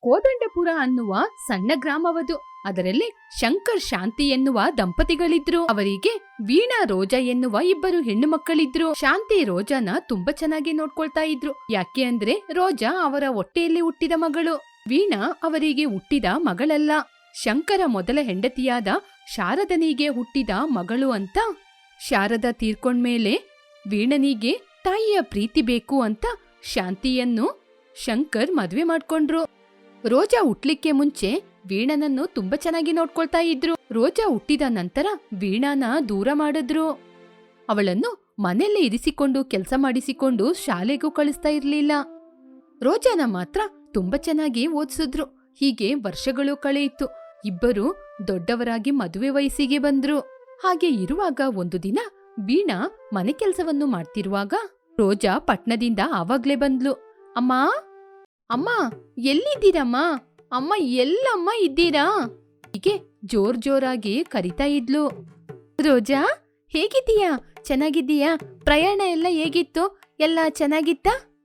ಕೋದಂಡಪುರ ಅನ್ನುವ ಸಣ್ಣ ಗ್ರಾಮವದು. ಅದರಲ್ಲಿ ಶಂಕರ್ ಶಾಂತಿ ಎನ್ನುವ ದಂಪತಿಗಳಿದ್ರು. ಅವರಿಗೆ ವೀಣಾ ರೋಜಾ ಎನ್ನುವ ಇಬ್ಬರು ಹೆಣ್ಣು ಮಕ್ಕಳಿದ್ರು. ಶಾಂತಿ ರೋಜಾನ ತುಂಬಾ ಚೆನ್ನಾಗಿ ನೋಡ್ಕೊಳ್ತಾ ಇದ್ರು. ಯಾಕೆ ಅಂದ್ರೆ ರೋಜಾ ಅವರ ಹೊಟ್ಟೆಯಲ್ಲಿ ಹುಟ್ಟಿದ ಮಗಳು. ವೀಣಾ ಅವರಿಗೆ ಹುಟ್ಟಿದ ಮಗಳಲ್ಲ. ಶಂಕರ ಮೊದಲ ಹೆಂಡತಿಯಾದ ಶಾರದನಿಗೆ ಹುಟ್ಟಿದ ಮಗಳು ಅಂತ ಶಾರದ ತೀರ್ಕೊಂಡ್ಮೇಲೆ ವೀಣನಿಗೆ ತಾಯಿಯ ಪ್ರೀತಿ ಬೇಕು ಅಂತ ಶಾಂತಿಯನ್ನು ಶಂಕರ್ ಮದ್ವೆ ಮಾಡ್ಕೊಂಡ್ರು. ರೋಜಾ ಹುಟ್ಲಿಕ್ಕೆ ಮುಂಚೆ ವೀಣನನ್ನು ತುಂಬಾ ಚೆನ್ನಾಗಿ ನೋಡ್ಕೊಳ್ತಾ ಇದ್ರು. ರೋಜಾ ಹುಟ್ಟಿದ ನಂತರ ವೀಣಾನ ದೂರ ಮಾಡಿದ್ರು. ಅವಳನ್ನು ಮನೆಯಲ್ಲೇ ಇರಿಸಿಕೊಂಡು, ಕೆಲಸ ಮಾಡಿಸಿಕೊಂಡು ಶಾಲೆಗೂ ಕಳಿಸ್ತಾ ಇರ್ಲಿಲ್ಲ. ರೋಜಾನ ಮಾತ್ರ ತುಂಬಾ ಚೆನ್ನಾಗಿ ಓದಿಸಿದ್ರು. ಹೀಗೆ ವರ್ಷಗಳು ಕಳೆಯಿತು. ಇಬ್ಬರು ದೊಡ್ಡವರಾಗಿ ಮದುವೆ ವಯಸ್ಸಿಗೆ ಬಂದ್ರು. ಹಾಗೆ ಇರುವಾಗ ಒಂದು ದಿನ ವೀಣಾ ಮನೆ ಕೆಲಸವನ್ನು ಮಾಡ್ತಿರುವಾಗ ರೋಜಾ ಪಟ್ನದಿಂದ ಆವಾಗ್ಲೇ ಬಂದ್ಲು. ಅಮ್ಮ ಅಮ್ಮ, ಎಲ್ಲಿದ್ದೀರಮ್ಮ? ಅಮ್ಮ, ಎಲ್ಲಮ್ಮ ಇದ್ದೀರಾ? ಹೀಗೆ ಜೋರ್ ಜೋರಾಗಿ ಕರಿತಾ ಇದ್ಲು. ರೋಜಾ, ಹೇಗಿದ್ದೀಯಾ? ಚೆನ್ನಾಗಿದ್ದೀಯಾ? ಪ್ರಯಾಣ ಎಲ್ಲ ಹೇಗಿತ್ತು? ಎಲ್ಲ ಚೆನ್ನಾಗಿತ್ತಾ?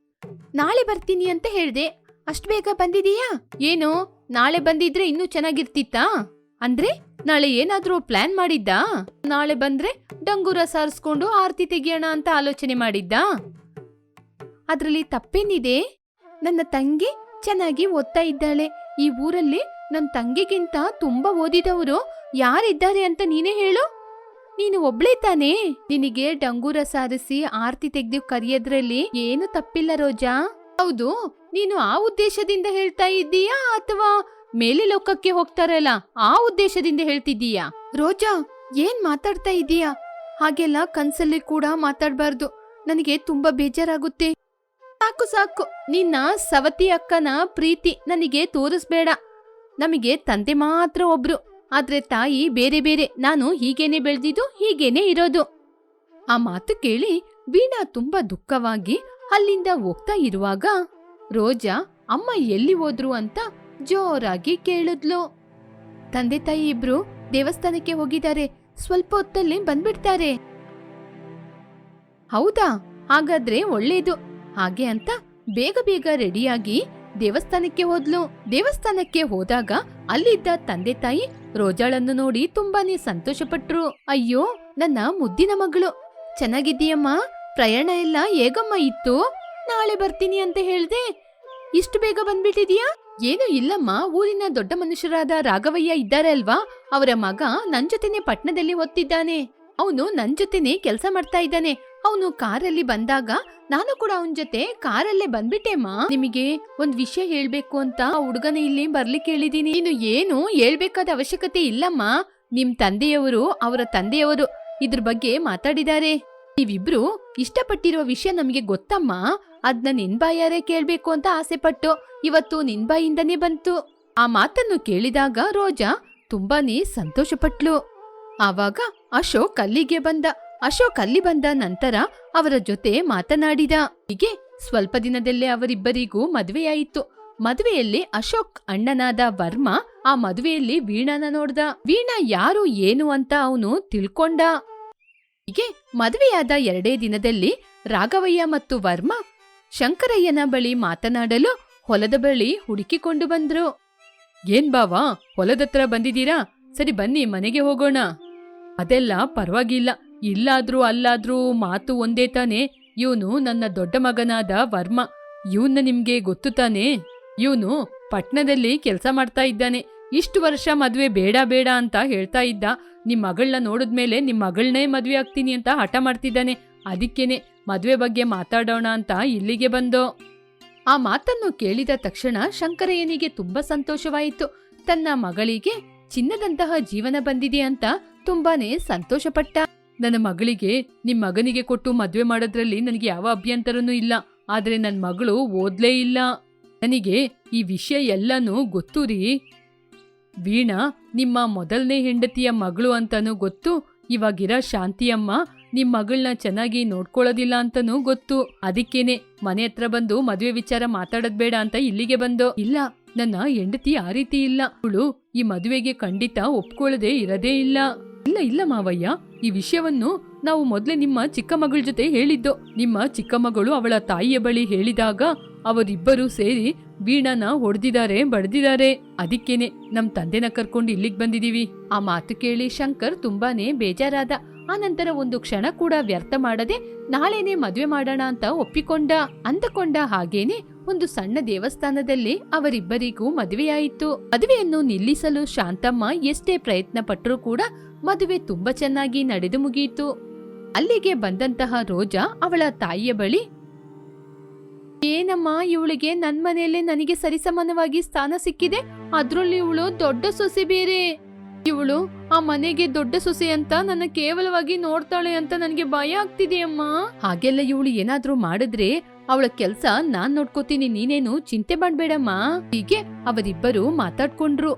ನಾಳೆ ಬರ್ತೀನಿ ಅಂತ ಹೇಳ್ದೆ. ಅಷ್ಟು ಬೇಗ ಬಂದಿದೀಯಾ ಏನು? ನಾಳೆ ಬಂದಿದ್ರೆ ಇನ್ನೂ ಚೆನ್ನಾಗಿರ್ತಿತ್ತಾ? ಅಂದ್ರೆ ನಾಳೆ ಏನಾದ್ರೂ ಪ್ಲಾನ್ ಮಾಡಿದ್ದಾ? ನಾಳೆ ಬಂದ್ರೆ ಡಂಗೂರ ಸಾರಿಸ್ಕೊಂಡು ಆರತಿ ತೆಗಿಯೋಣ ಅಂತ ಆಲೋಚನೆ ಮಾಡಿದ್ದಾ? ಅದರಲ್ಲಿ ತಪ್ಪೇನಿದೆ? ನನ್ನ ತಂಗಿ ಚೆನ್ನಾಗಿ ಓದ್ತಾ ಇದ್ದಾಳೆ. ಈ ಊರಲ್ಲಿ ನನ್ನ ತಂಗಿಗಿಂತ ತುಂಬಾ ಓದಿದವರು ಯಾರಿದ್ದಾರೆ ಅಂತ ನೀನೇ ಹೇಳು. ನೀನು ಒಬ್ಳೇ ತಾನೇ? ನಿನಗೆ ಡಂಗೂರ ಸಾರಿಸಿ ಆರ್ತಿ ತೆಗ್ದು ಕರೆಯೋದ್ರಲ್ಲಿ ಏನು ತಪ್ಪಿಲ್ಲ ರೋಜಾ? ಹೌದು, ನೀನು ಆ ಉದ್ದೇಶದಿಂದ ಹೇಳ್ತಾ ಇದ್ದೀಯಾ ಅಥವಾ ಮೇಲೆ ಲೋಕಕ್ಕೆ ಹೋಗ್ತಾರಲ್ಲ, ಆ ಉದ್ದೇಶದಿಂದ ಹೇಳ್ತಿದ್ದೀಯಾ? ರೋಜಾ, ಏನ್ ಮಾತಾಡ್ತಾ ಇದೀಯಾ ಹಾಗೆಲ್ಲ ಕನ್ಸಲ್ಲಿ ಕೂಡ ಮಾತಾಡ್ಬಾರ್ದು. ನನಗೆ ತುಂಬಾ ಬೇಜಾರಾಗುತ್ತೆ. ಸಾಕು ಸಾಕು. ನಿನ್ನ ಸವತಿ ಅಕ್ಕನ ಪ್ರೀತಿ ನನಗೆ ತೋರಿಸ್ಬೇಡ. ನಮಗೆ ತಂದೆ ಮಾತ್ರ ಒಬ್ರು. ಆದ್ರೆ ತಾಯಿ ಬೇರೆ ಬೇರೆ. ನಾನು ಹೀಗೇನೆ ಬೆಳೆದಿದ್ದು, ಹೀಗೇನೆ ಇರೋದು. ಆ ಮಾತು ಕೇಳಿ ವೀಣಾ ತುಂಬಾ ದುಃಖವಾಗಿ ಅಲ್ಲಿಂದ ಹೋಗ್ತಾ ಇರುವಾಗ ರೋಜಾ ಅಮ್ಮ ಎಲ್ಲಿ ಹೋದ್ರು ಅಂತ ಜೋರಾಗಿ ಕೇಳಿದ್ಲು. ತಂದೆ ತಾಯಿ ಇಬ್ರು ದೇವಸ್ಥಾನಕ್ಕೆ ಹೋಗಿದ್ದಾರೆ. ಸ್ವಲ್ಪ ಹೊತ್ತಲ್ಲಿ ಬಂದ್ಬಿಡ್ತಾರೆ. ಹೌದಾ? ಹಾಗಾದ್ರೆ ಒಳ್ಳೇದು. ಹಾಗೆ ಅಂತ ಬೇಗ ಬೇಗ ರೆಡಿಯಾಗಿ ದೇವಸ್ಥಾನಕ್ಕೆ ಹೋದ್ಲು. ದೇವಸ್ಥಾನಕ್ಕೆ ಹೋದಾಗ ಅಲ್ಲಿದ್ದ ತಂದೆ ತಾಯಿ ರೋಜಾಳನ್ನು ನೋಡಿ ತುಂಬಾನೇ ಸಂತೋಷಪಟ್ರು. ಅಯ್ಯೋ, ನನ್ನ ಮುದ್ದಿನ ಮಗಳು. ಚೆನ್ನಾಗಿದ್ದೀಯಮ್ಮ. ಪ್ರಯಾಣ ಎಲ್ಲ ಹೇಗಮ್ಮ ಇತ್ತು? ನಾಳೆ ಬರ್ತೀನಿ ಅಂತ ಹೇಳ್ದೆ. ಇಷ್ಟು ಬೇಗ ಬಂದ್ಬಿಟ್ಟಿದೀಯಾ? ಏನು ಇಲ್ಲಮ್ಮ. ಊರಿನ ದೊಡ್ಡ ಮನುಷ್ಯರಾದ ರಾಘವಯ್ಯ ಇದ್ದಾರೆ ಅಲ್ವಾ? ಅವರ ಮಗ ನನ್ ಜೊತೆನೆ ಪಟ್ನದಲ್ಲಿ ಹೊತ್ತಿದ್ದಾನೆ ಅವನು ನನ್ ಜೊತೆನೆ ಕೆಲಸ ಮಾಡ್ತಾ ಇದ್ದಾನೆ. ಅವನು ಕಾರಲ್ಲಿ ಬಂದಾಗ ನಾನು ಕೂಡ ಅವನ ಜೊತೆ ಕಾರಲ್ಲೇ ಬಂದ್ಬಿಟ್ಟೆಮ್ಮ ನಿಮಗೆ ಒಂದ್ ವಿಷಯ ಹೇಳ್ಬೇಕು ಅಂತ ಹುಡುಗನ ಇಲ್ಲಿ ಬರ್ಲಿಕ್ಕೆ ಹೇಳಿದೀನಿ ನೀನು ಏನು ಹೇಳ್ಬೇಕಾದ ಅವಶ್ಯಕತೆ ಇಲ್ಲಮ್ಮ ನಿಮ್ ತಂದೆಯವರು ಅವರ ತಂದೆಯವರು ಇದ್ರ ಬಗ್ಗೆ ಮಾತಾಡಿದ್ದಾರೆ. ನೀವಿಬ್ರು ಇಷ್ಟಪಟ್ಟಿರೋ ವಿಷಯ ನಮ್ಗೆ ಗೊತ್ತಮ್ಮ ಅದ್ನ ನಿನ್ ಬಾಯಾರೇ ಕೇಳ್ಬೇಕು ಅಂತ ಆಸೆ ಪಟ್ಟು ಇವತ್ತು ನಿನ್ ಬಾಯಿಂದನೇ ಬಂತು. ಆ ಮಾತನ್ನು ಕೇಳಿದಾಗ ರೋಜಾ ತುಂಬಾನೇ ಸಂತೋಷಪಟ್ಲು. ಆವಾಗ ಅಶೋಕ್ ಅಲ್ಲಿಗೆ ಬಂದ. ಅಶೋಕ್ ಅಲ್ಲಿ ಬಂದ ನಂತರ ಅವರ ಜೊತೆ ಮಾತನಾಡಿದ. ಹೀಗೆ ಸ್ವಲ್ಪ ದಿನದಲ್ಲೇ ಅವರಿಬ್ಬರಿಗೂ ಮದುವೆಯಾಯಿತು. ಮದುವೆಯಲ್ಲಿ ಅಶೋಕ್ ಅಣ್ಣನಾದ ವರ್ಮ ಆ ಮದುವೆಯಲ್ಲಿ ವೀಣಾನ ನೋಡ್ದ. ವೀಣಾ ಯಾರು, ಏನು ಅಂತ ಅವನು ತಿಳ್ಕೊಂಡ. ಹೀಗೆ ಮದುವೆಯಾದ ಎರಡೇ ದಿನದಲ್ಲಿ ರಾಘವಯ್ಯ ಮತ್ತು ವರ್ಮ ಶಂಕರಯ್ಯನ ಬಳಿ ಮಾತನಾಡಲು ಹೊಲದ ಬಳಿ ಹುಡುಕಿಕೊಂಡು ಬಂದ್ರು. ಏನ್ ಬಾವಾ, ಹೊಲದತ್ರ ಬಂದಿದ್ದೀರಾ? ಸರಿ ಬನ್ನಿ, ಮನೆಗೆ ಹೋಗೋಣ. ಅದೆಲ್ಲ ಪರವಾಗಿಲ್ಲ. ಇಲ್ಲಾದ್ರೂ ಅಲ್ಲಾದ್ರೂ ಮಾತು ಒಂದೇ ತಾನೆ? ಇವನು ನನ್ನ ದೊಡ್ಡ ಮಗನಾದ ವರ್ಮ. ಇವನ್ನ ನಿಮ್ಗೆ ಗೊತ್ತು ತಾನೆ? ಇವನು ಪಟ್ನದಲ್ಲಿ ಕೆಲಸ ಮಾಡ್ತಾ ಇದ್ದಾನೆ. ಇಷ್ಟು ವರ್ಷ ಮದ್ವೆ ಬೇಡ ಬೇಡ ಅಂತ ಹೇಳ್ತಾ ಇದ್ದ. ನಿಮ್ ಮಗಳನ್ನ ನೋಡಿದ್ಮೇಲೆ ನಿಮ್ ಮಗಳನ್ನೇ ಮದ್ವೆ ಆಗ್ತೀನಿ ಅಂತ ಹಠ ಮಾಡ್ತಿದ್ದಾನೆ. ಅದಕ್ಕೇನೆ ಮದ್ವೆ ಬಗ್ಗೆ ಮಾತಾಡೋಣ ಅಂತ ಇಲ್ಲಿಗೆ ಬಂದೋ. ಆ ಮಾತನ್ನು ಕೇಳಿದ ತಕ್ಷಣ ಶಂಕರಯ್ಯನಿಗೆ ತುಂಬಾ ಸಂತೋಷವಾಯಿತು. ತನ್ನ ಮಗಳಿಗೆ ಚಿನ್ನದಂತಹ ಜೀವನ ಬಂದಿದೆ ಅಂತ ತುಂಬಾನೇ ಸಂತೋಷಪಟ್ಟ. ನನ್ನ ಮಗಳಿಗೆ ನಿಮ್ಮ ಮಗನಿಗೆ ಕೊಟ್ಟು ಮದ್ವೆ ಮಾಡೋದ್ರಲ್ಲಿ ನನಗೆ ಯಾವ ಅಭ್ಯಂತರನೂ ಇಲ್ಲ. ಆದ್ರೆ ನನ್ ಮಗಳು ಓದ್ಲೇ ಇಲ್ಲ. ನನಗೆ ಈ ವಿಷಯ ಎಲ್ಲನೂ ಗೊತ್ತು ರೀ. ವೀಣಾ, ನಿಮ್ಮ ಮೊದಲನೇ ಹೆಂಡತಿಯ ಮಗಳು ಅಂತನೂ ಗೊತ್ತು. ಇವಾಗಿರೋ ಶಾಂತಿಯಮ್ಮ ನಿಮ್ಮ ಮಗಳನ್ನ ಚೆನ್ನಾಗಿ ನೋಡ್ಕೊಳ್ಳೋದಿಲ್ಲ ಅಂತನೂ ಗೊತ್ತು. ಅದಕ್ಕೇನೆ ಮನೆ ಹತ್ರ ಬಂದು ಮದ್ವೆ ವಿಚಾರ ಮಾತಾಡೋದ್ ಬೇಡ ಅಂತ ಇಲ್ಲಿಗೆ ಬಂದು. ಇಲ್ಲ, ನನ್ನ ಹೆಂಡತಿ ಆ ರೀತಿ ಇಲ್ಲ. ಅವಳು ಈ ಮದುವೆಗೆ ಖಂಡಿತ ಒಪ್ಕೊಳ್ಳದೆ ಇರದೇ ಇಲ್ಲ. ಇಲ್ಲ ಇಲ್ಲ ಮಾವಯ್ಯ. ಈ ವಿಷಯವನ್ನು ನಾವು ಮೊದಲೇ ನಿಮ್ಮ ಚಿಕ್ಕ ಮಗಳ ಜೊತೆ ಹೇಳಿದ್ದು. ನಿಮ್ಮ ಚಿಕ್ಕ ಮಗಳು ಅವಳ ತಾಯಿಯ ಬಳಿ ಹೇಳಿದಾಗ ಅವರಿಬ್ಬರು ಸೇರಿ ವೀಣಾನ ಹೊಡೆದಿದ್ದಾರೆ, ಬಡ್ದಿದ್ದಾರೆ. ಅದಕ್ಕೇನೆ ನಮ್ ತಂದೆನ ಕರ್ಕೊಂಡು ಇಲ್ಲಿಗ್ ಬಂದಿದೀವಿ. ಆ ಮಾತು ಕೇಳಿ ಶಂಕರ್ ತುಂಬಾನೇ ಬೇಜಾರಾದ. ಆನಂತರ ಒಂದು ಕ್ಷಣ ಕೂಡ ವ್ಯರ್ಥ ಮಾಡದೆ, ನಾಳೆನೆ ಮದುವೆ ಮಾಡೋಣ ಅಂತ ಒಪ್ಪಿಕೊಂಡ, ಅಂದುಕೊಂಡ ಹಾಗೇನೆ ಒಂದು ಸಣ್ಣ ದೇವಸ್ಥಾನದಲ್ಲಿ ಅವರಿಬ್ಬರಿಗೂ ಮದುವೆಯಾಯಿತು. ಮದುವೆಯನ್ನು ನಿಲ್ಲಿಸಲು ಶಾಂತಮ್ಮ ಎಷ್ಟೇ ಪ್ರಯತ್ನ ಪಟ್ಟರೂ ಕೂಡ ಮದುವೆ ತುಂಬಾ ಚೆನ್ನಾಗಿ ನಡೆದು ಮುಗಿಯಿತು ಅಲ್ಲಿಗೆ ಬಂದಂತಹ ರೋಜಾ ಅವಳ ತಾಯಿಯ ಬಳಿ, ಏನಮ್ಮ, ಇವಳಿಗೆ ನನ್ ಮನೆಯಲ್ಲೇ ನನಗೆ ಸರಿಸಮಾನವಾಗಿ ಸ್ಥಾನ ಸಿಕ್ಕಿದೆ, ಅದ್ರಲ್ಲಿ ಇವಳು ದೊಡ್ಡ ಸೊಸೆ ಬೇರೆ. ಇವಳು, ಆ ಮನೆಗೆ ದೊಡ್ಡ ಸೊಸೆ ಅಂತ ನನ್ನ ಕೇವಲವಾಗಿ ನೋಡ್ತಾಳೆ ಅಂತ ನನಗೆ ಭಯ ಆಗ್ತಿದೆಯಮ್ಮ. ಹಾಗೆಲ್ಲ ಇವಳು ಏನಾದ್ರೂ ಮಾಡಿದ್ರೆ ಅವಳ ಕೆಲ್ಸ ನಾನ್ ನೋಡ್ಕೋತೀನಿ, ನೀನೇನು ಚಿಂತೆ ಮಾಡ್ಬೇಡಮ್ಮ. ಹೀಗೆ ಅವರಿಬ್ಬರು ಮಾತಾಡ್ಕೊಂಡ್ರು.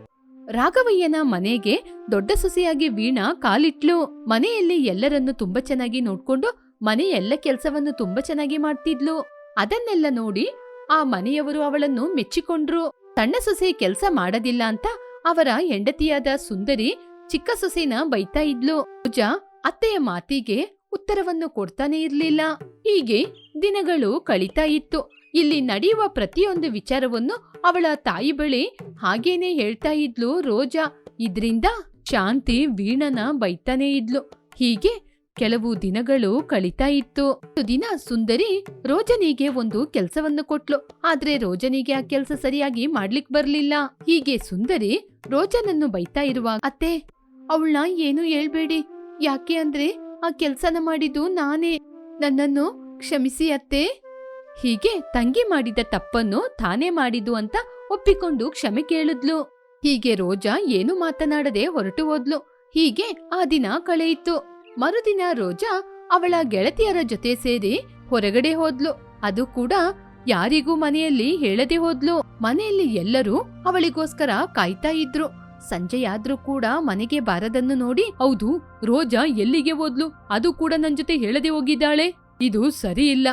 ರಾಘವಯ್ಯನ ಮನೆಗೆ ದೊಡ್ಡ ಸೊಸೆಯಾಗಿ ವೀಣಾ ಕಾಲಿಟ್ಲು. ಮನೆಯಲ್ಲಿ ಎಲ್ಲರನ್ನು ತುಂಬಾ ಚೆನ್ನಾಗಿ ನೋಡ್ಕೊಂಡು ಮನೆ ಎಲ್ಲ ಕೆಲ್ಸವನ್ನು ತುಂಬಾ ಚೆನ್ನಾಗಿ ಮಾಡ್ತಿದ್ಲು. ಅದನ್ನೆಲ್ಲ ನೋಡಿ ಆ ಮನೆಯವರು ಅವಳನ್ನು ಮೆಚ್ಚಿಕೊಂಡ್ರು. ಸಣ್ಣ ಸೊಸೆ ಕೆಲ್ಸ ಮಾಡೋದಿಲ್ಲ ಅಂತ ಅವರ ಹೆಂಡತಿಯಾದ ಸುಂದರಿ ಚಿಕ್ಕ ಸೊಸೆನ ಬೈತಾ ಇದ್ಲು. ಪೂಜಾ ಅತ್ತೆಯ ಮಾತಿಗೆ ಉತ್ತರವನ್ನು ಕೊಡ್ತಾನೆ ಇರ್ಲಿಲ್ಲ. ಹೀಗೆ ದಿನಗಳು ಕಳೀತಾ ಇತ್ತು. ಇಲ್ಲಿ ನಡೆಯುವ ಪ್ರತಿಯೊಂದು ವಿಚಾರವನ್ನು ಅವಳ ತಾಯಿ ಬಳಿ ಹಾಗೇನೆ ಹೇಳ್ತಾ ಇದ್ಲು ರೋಜಾ. ಇದ್ರಿಂದ ಶಾಂತಿ ವೀಣನ ಬೈತಾನೆ ಇದ್ಲು. ಹೀಗೆ ಕೆಲವು ದಿನಗಳು ಕಳೀತಾ ಇತ್ತು. ದಿನ ಸುಂದರಿ ರೋಜನಿಗೆ ಒಂದು ಕೆಲಸವನ್ನು ಕೊಟ್ಲು. ಆದ್ರೆ ರೋಜನಿಗೆ ಆ ಕೆಲಸ ಸರಿಯಾಗಿ ಮಾಡ್ಲಿಕ್ ಬರ್ಲಿಲ್ಲ. ಹೀಗೆ ಸುಂದರಿ ರೋಜನನ್ನು ಬೈತಾ ಇರುವಾಗ, ಅತ್ತೆ, ಅವಳನ್ನ ಏನು ಹೇಳ್ಬೇಡಿ. ಯಾಕೆ ಅಂದ್ರೆ ಆ ಕೆಲ್ಸನ ಮಾಡಿದ್ದು ನಾನೇ. ನನ್ನನ್ನು ಕ್ಷಮಿಸಿ ಅತ್ತೆ. ಹೀಗೆ ತಂಗಿ ಮಾಡಿದ ತಪ್ಪನ್ನು ತಾನೇ ಮಾಡಿದ್ದು ಅಂತ ಒಪ್ಪಿಕೊಂಡು ಕ್ಷಮೆ ಕೇಳಿದ್ಲು. ಹೀಗೆ ರೋಜಾ ಏನು ಮಾತನಾಡದೆ ಹೊರಟು ಹೋದ್ಲು. ಹೀಗೆ ಆ ದಿನ ಕಳೆಯಿತು. ಮರುದಿನ ರೋಜಾ ಅವಳ ಗೆಳತಿಯರ ಜೊತೆ ಸೇರಿ ಹೊರಗಡೆ ಹೋದ್ಲು. ಅದು ಕೂಡ ಯಾರಿಗೂ ಮನೆಯಲ್ಲಿ ಹೇಳದೆ ಹೋದ್ಲು. ಮನೆಯಲ್ಲಿ ಎಲ್ಲರೂ ಅವಳಿಗೋಸ್ಕರ ಕಾಯ್ತಾ ಇದ್ರು. ಸಂಜೆಯಾದ್ರೂ ಕೂಡ ಮನೆಗೆ ಬಾರದನ್ನು ನೋಡಿ, ಹೌದು, ರೋಜಾ ಎಲ್ಲಿಗೆ ಹೋದ್ಲು? ಅದು ಕೂಡ ನನ್ ಜೊತೆ ಹೇಳದೆ ಹೋಗಿದ್ದಾಳೆ. ಇದು ಸರಿ ಇಲ್ಲ.